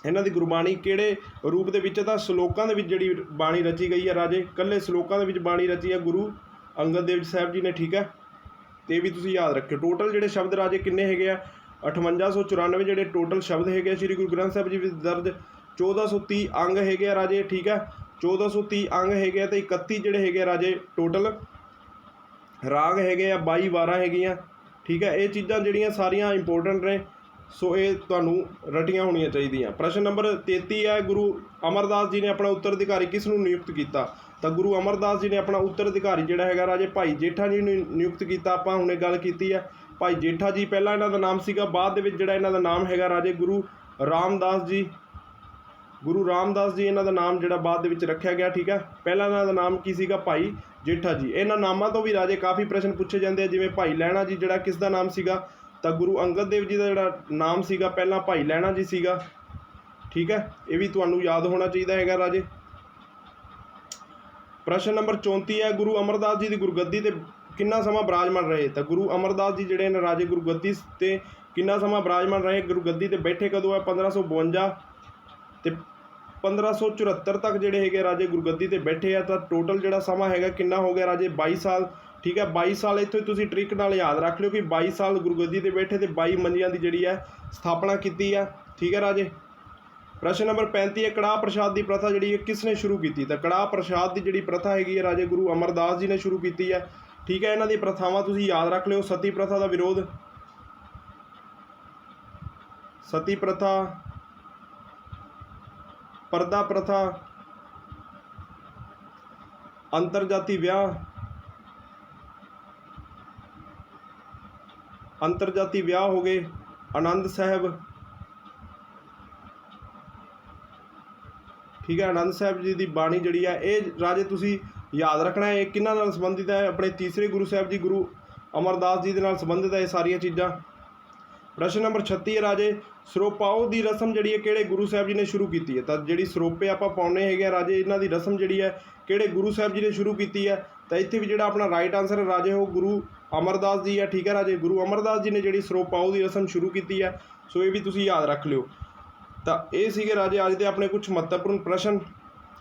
ਇਹਨਾਂ ਦੀ ਗੁਰਬਾਣੀ ਕਿਹੜੇ ਰੂਪ ਦੇ ਵਿੱਚ ਤਾਂ ਸ਼ਲੋਕਾਂ ਦੇ ਵਿੱਚ ਜਿਹੜੀ ਬਾਣੀ ਰਚੀ ਗਈ ਹੈ ਰਾਜੇ ਕੱਲੇ ਸ਼ਲੋਕਾਂ ਦੇ ਵਿੱਚ ਬਾਣੀ ਰਚੀ ਹੈ ਗੁਰੂ ਅੰਗਦ ਦੇਵ ਸਾਹਿਬ ਜੀ ਨੇ, ਠੀਕ ਹੈ ਤੇ ਵੀ ਤੁਸੀਂ ਯਾਦ ਰੱਖਿਓ ਟੋਟਲ ਜਿਹੜੇ ਸ਼ਬਦ ਰਾਜੇ ਕਿੰਨੇ ਹੈਗੇ ਆ? 5894 ਜਿਹੜੇ ਟੋਟਲ ਸ਼ਬਦ ਹੈਗੇ ਆ ਸ੍ਰੀ ਗੁਰੂ ਗ੍ਰੰਥ ਸਾਹਿਬ ਜੀ ਵਿੱਚ ਦਰਜ 1430 ਅੰਗ ਹੈਗੇ ਆ ਰਾਜੇ, ਠੀਕ ਹੈ 1430 ਅੰਗ ਹੈਗੇ ਆ ਤੇ 31 ਜਿਹੜੇ ਹੈਗੇ ਆ ਰਾਜੇ ਟੋਟਲ ਰਾਗ ਹੈਗੇ ਆ 22 ਵਾਰਾਂ ਹੈਗੀਆਂ। ਠੀਕ ਹੈ, ਇਹ ਚੀਜ਼ਾਂ ਜਿਹੜੀਆਂ ਸਾਰੀਆਂ ਇੰਪੋਰਟੈਂਟ ਨੇ, ਸੋ ਇਹ ਤੁਹਾਨੂੰ ਰਟੀਆਂ ਹੋਣੀਆਂ ਚਾਹੀਦੀਆਂ। ਪ੍ਰਸ਼ਨ ਨੰਬਰ 33 ਹੈ, ਗੁਰੂ ਅਮਰਦਾਸ ਜੀ ਨੇ ਆਪਣਾ ਉੱਤਰਾਧਿਕਾਰੀ ਕਿਸ ਨੂੰ ਨਿਯੁਕਤ ਕੀਤਾ? ਤਾਂ ਗੁਰੂ ਅਮਰਦਾਸ ਜੀ ਨੇ ਆਪਣਾ ਉੱਤਰਾਧਿਕਾਰੀ ਜਿਹੜਾ ਹੈਗਾ ਰਾਜੇ ਭਾਈ ਜੇਠਾ ਜੀ ਨੂੰ ਨਿਯੁਕਤ ਕੀਤਾ, ਆਪਾਂ ਹੁਣੇ ਗੱਲ ਕੀਤੀ ਹੈ। ਭਾਈ ਜੇਠਾ ਜੀ, ਪਹਿਲਾਂ ਇਹਨਾਂ ਦਾ ਨਾਮ ਸੀਗਾ, ਬਾਅਦ ਦੇ ਵਿੱਚ ਜਿਹੜਾ ਇਹਨਾਂ ਦਾ ਨਾਮ ਹੈਗਾ ਰਾਜੇ ਗੁਰੂ ਰਾਮਦਾਸ ਜੀ। ਗੁਰੂ ਰਾਮਦਾਸ ਜੀ, ਇਹਨਾਂ ਦਾ ਨਾਮ ਜਿਹੜਾ ਬਾਅਦ ਦੇ ਵਿੱਚ ਰੱਖਿਆ ਗਿਆ, ਠੀਕ ਹੈ। ਪਹਿਲਾਂ ਇਹਨਾਂ ਦਾ ਨਾਮ ਕੀ ਸੀਗਾ ਭਾਈ? ਜੇਠਾ ਜੀ। ਇਹਨਾਂ ਨਾਮਾਂ ਤੋਂ ਵੀ ਰਾਜੇ ਕਾਫੀ ਪ੍ਰਸ਼ਨ ਪੁੱਛੇ ਜਾਂਦੇ ਆ, ਜਿਵੇਂ ਭਾਈ ਲਹਿਣਾ ਜੀ ਜਿਹੜਾ ਕਿਸ ਦਾ ਨਾਮ ਸੀਗਾ? ਤਾਂ ਗੁਰੂ ਅੰਗਦ ਦੇਵ ਜੀ ਦਾ ਜਿਹੜਾ ਨਾਮ ਸੀਗਾ, ਪਹਿਲਾਂ ਭਾਈ ਲਹਿਣਾ ਜੀ ਸੀਗਾ। ਠੀਕ ਹੈ? ਇਹ ਵੀ ਤੁਹਾਨੂੰ ਯਾਦ ਹੋਣਾ ਚਾਹੀਦਾ ਹੈਗਾ ਰਾਜੇ। ਪ੍ਰਸ਼ਨ ਨੰਬਰ 34 ਹੈ, ਗੁਰੂ ਅਮਰਦਾਸ ਜੀ ਦੀ ਗੁਰਗੱਦੀ ਤੇ ਕਿੰਨਾ ਸਮਾਂ ਬਿਰਾਜਮਾਨ ਰਹੇ? ਤਾਂ ਗੁਰੂ ਅਮਰਦਾਸ ਜੀ ਜਿਹੜੇ ਨੇ ਰਾਜੇ ਗੁਰਗੱਦੀ ਤੇ ਕਿੰਨਾ ਸਮਾਂ ਬਿਰਾਜਮਾਨ ਰਹੇ? ਗੁਰਗੱਦੀ ਤੇ ਬੈਠੇ ਕਦੋਂ ਹੈ? 1552 ਤੇ 1574 ਤੱਕ ਜਿਹੜੇ ਹੈਗੇ ਰਾਜੇ ਗੁਰਗੱਦੀ ਤੇ ਬੈਠੇ ਆ, ਤਾਂ ਟੋਟਲ ਜਿਹੜਾ ਸਮਾਂ ਹੈਗਾ ਕਿੰਨਾ ਹੋ ਗਿਆ ਰਾਜੇ? 22 ਸਾਲ, ਠੀਕ ਹੈ? 22 ਸਾਲ ਇੱਥੇ ਤੁਸੀਂ ਟ੍ਰਿਕ ਨਾਲ ਯਾਦ ਰੱਖ ਲਿਓ ਕਿ 22 ਸਾਲ ਗੁਰਗੱਦੀ ਤੇ ਬੈਠੇ ਤੇ 22 ਮੰਜੀਆਂ ਦੀ ਜਿਹੜੀ ਹੈ ਸਥਾਪਨਾ ਕੀਤੀ ਆ, ਠੀਕ ਹੈ ਰਾਜੇ? ਪ੍ਰਸ਼ਨ ਨੰਬਰ 35 ਹੈ, ਕੜਾਹ ਪ੍ਰਸ਼ਾਦ ਦੀ ਪ੍ਰਥਾ ਜਿਹੜੀ ਹੈ ਕਿਸ ਨੇ ਸ਼ੁਰੂ ਕੀਤੀ? ਤਾਂ ਕੜਾਹ ਪ੍ਰਸ਼ਾਦ ਦੀ ਜਿਹੜੀ ਪ੍ਰਥਾ ਹੈਗੀ ਹੈ ਰਾਜੇ ਗੁਰੂ ਅਮਰਦਾਸ ਜੀ ਨੇ ਸ਼ੁਰੂ ਕੀਤੀ ਹੈ ਠੀਕ ਹੈ? ਇਹਨਾਂ ਦੀ ਪ੍ਰਥਾਵਾਂ ਤੁਸੀਂ ਯਾਦ ਰੱਖ ਲਿਓ, ਸਤੀ ਪ੍ਰਥਾ ਦਾ ਵਿਰੋਧ। ਸਤੀ ਪ੍ਰਥਾ ਪਰਦਾ ਪ੍ਰਥਾ, ਅੰਤਰਜਾਤੀ ਵਿਆਹ ਅੰਤਰਜਾਤੀ ਵਿਆਹ ਹੋ ਗਏ, ਆਨੰਦ ਸਾਹਿਬ। ਠੀਕ ਹੈ, ਆਨੰਦ ਸਾਹਿਬ ਜੀ ਦੀ ਬਾਣੀ ਜਿਹੜੀ ਹੈ, ਇਹ ਰਾਜੇ ਤੁਸੀਂ ਯਾਦ ਰੱਖਣਾ ਹੈ, ਇਹ ਕਿਹਨਾਂ ਨਾਲ ਸੰਬੰਧਿਤ ਹੈ? ਆਪਣੇ ਤੀਸਰੇ ਗੁਰੂ ਸਾਹਿਬ ਜੀ, ਗੁਰੂ ਅਮਰਦਾਸ ਜੀ ਦੇ ਨਾਲ ਸੰਬੰਧਿਤ ਹੈ ਇਹ ਸਾਰੀਆਂ ਚੀਜ਼ਾਂ। ਪ੍ਰਸ਼ਨ ਨੰਬਰ 36 ਹੈ ਰਾਜੇ, ਸਰੋਪਾਓ ਦੀ ਰਸਮ ਜਿਹੜੀ ਹੈ ਕਿਹੜੇ ਗੁਰੂ ਸਾਹਿਬ ਜੀ ਨੇ ਸ਼ੁਰੂ ਕੀਤੀ ਹੈ? ਤਾਂ ਜਿਹੜੀ ਸਰੋਪੇ ਆਪਾਂ ਪਾਉਣੇ ਹੈਗੇ ਆ ਰਾਜੇ, ਇਹਨਾਂ ਦੀ ਰਸਮ ਜਿਹੜੀ ਹੈ ਕਿਹੜੇ ਗੁਰੂ ਸਾਹਿਬ ਜੀ ਨੇ ਸ਼ੁਰੂ ਕੀਤੀ ਹੈ? ਤਾਂ ਇੱਥੇ ਵੀ ਜਿਹੜਾ ਆਪਣਾ ਰਾਈਟ ਆਨਸਰ ਹੈ ਰਾਜੇ, ਉਹ ਗੁਰੂ ਅਮਰਦਾਸ ਜੀ ਹੈ, ਠੀਕ ਹੈ ਰਾਜੇ? ਗੁਰੂ ਅਮਰਦਾਸ ਜੀ ਨੇ ਜਿਹੜੀ ਸਰੋਪਾਓ ਦੀ ਰਸਮ ਸ਼ੁਰੂ ਕੀਤੀ ਹੈ, ਸੋ ਇਹ ਵੀ ਤੁਸੀਂ ਯਾਦ ਰੱਖ ਲਿਓ। ਤਾਂ ਇਹ ਸੀਗੇ ਰਾਜੇ ਅੱਜ ਦੇ ਆਪਣੇ ਕੁਝ ਮਹੱਤਵਪੂਰਨ ਪ੍ਰਸ਼ਨ।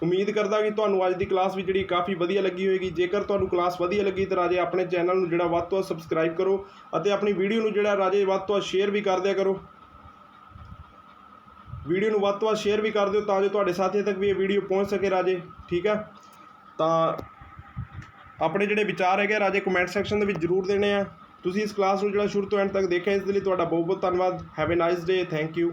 ਉਮੀਦ ਕਰਦਾ ਕਿ ਤੁਹਾਨੂੰ ਅੱਜ ਦੀ ਕਲਾਸ ਵੀ ਜਿਹੜੀ ਕਾਫੀ ਵਧੀਆ ਲੱਗੀ ਹੋਏਗੀ ਜੇਕਰ ਤੁਹਾਨੂੰ ਕਲਾਸ ਵਧੀਆ ਲੱਗੀ ਤਾਂ ਰਾਜੇ ਆਪਣੇ ਚੈਨਲ ਨੂੰ ਜਿਹੜਾ ਵੱਧ ਤੋਂ ਵੱਧ ਸਬਸਕ੍ਰਾਈਬ ਕਰੋ ਅਤੇ ਆਪਣੀ ਵੀਡੀਓ ਨੂੰ ਜਿਹੜਾ ਰਾਜੇ ਵੱਧ ਤੋਂ ਵੱਧ ਸ਼ੇਅਰ ਵੀ ਕਰ ਦਿਆ ਕਰੋ। ਵੀਡੀਓ ਨੂੰ ਵੱਧ ਤੋਂ ਵੱਧ ਸ਼ੇਅਰ ਵੀ ਕਰ ਦਿਓ ਤਾਂ ਜੋ ਤੁਹਾਡੇ ਸਾਥੀਆਂ ਤੱਕ ਵੀ ਇਹ ਵੀਡੀਓ ਪਹੁੰਚ ਸਕੇ ਰਾਜੇ, ਠੀਕ ਹੈ ਤਾਂ ਆਪਣੇ ਜਿਹੜੇ ਵਿਚਾਰ ਹੈਗੇ ਆ, ਰਾਜੇ ਕਮੈਂਟ ਸੈਕਸ਼ਨ ਦੇ ਵਿੱਚ ਜ਼ਰੂਰ ਦੇਣੇ ਆ। ਤੁਸੀਂ ਇਸ ਕਲਾਸ ਨੂੰ ਜਿਹੜਾ ਸ਼ੁਰੂ ਤੋਂ ਐਂਡ ਤੱਕ ਦੇਖਿਆ, ਇਸ ਦੇ ਲਈ ਤੁਹਾਡਾ ਬਹੁਤ ਬਹੁਤ ਧੰਨਵਾਦ। Have a nice day thank you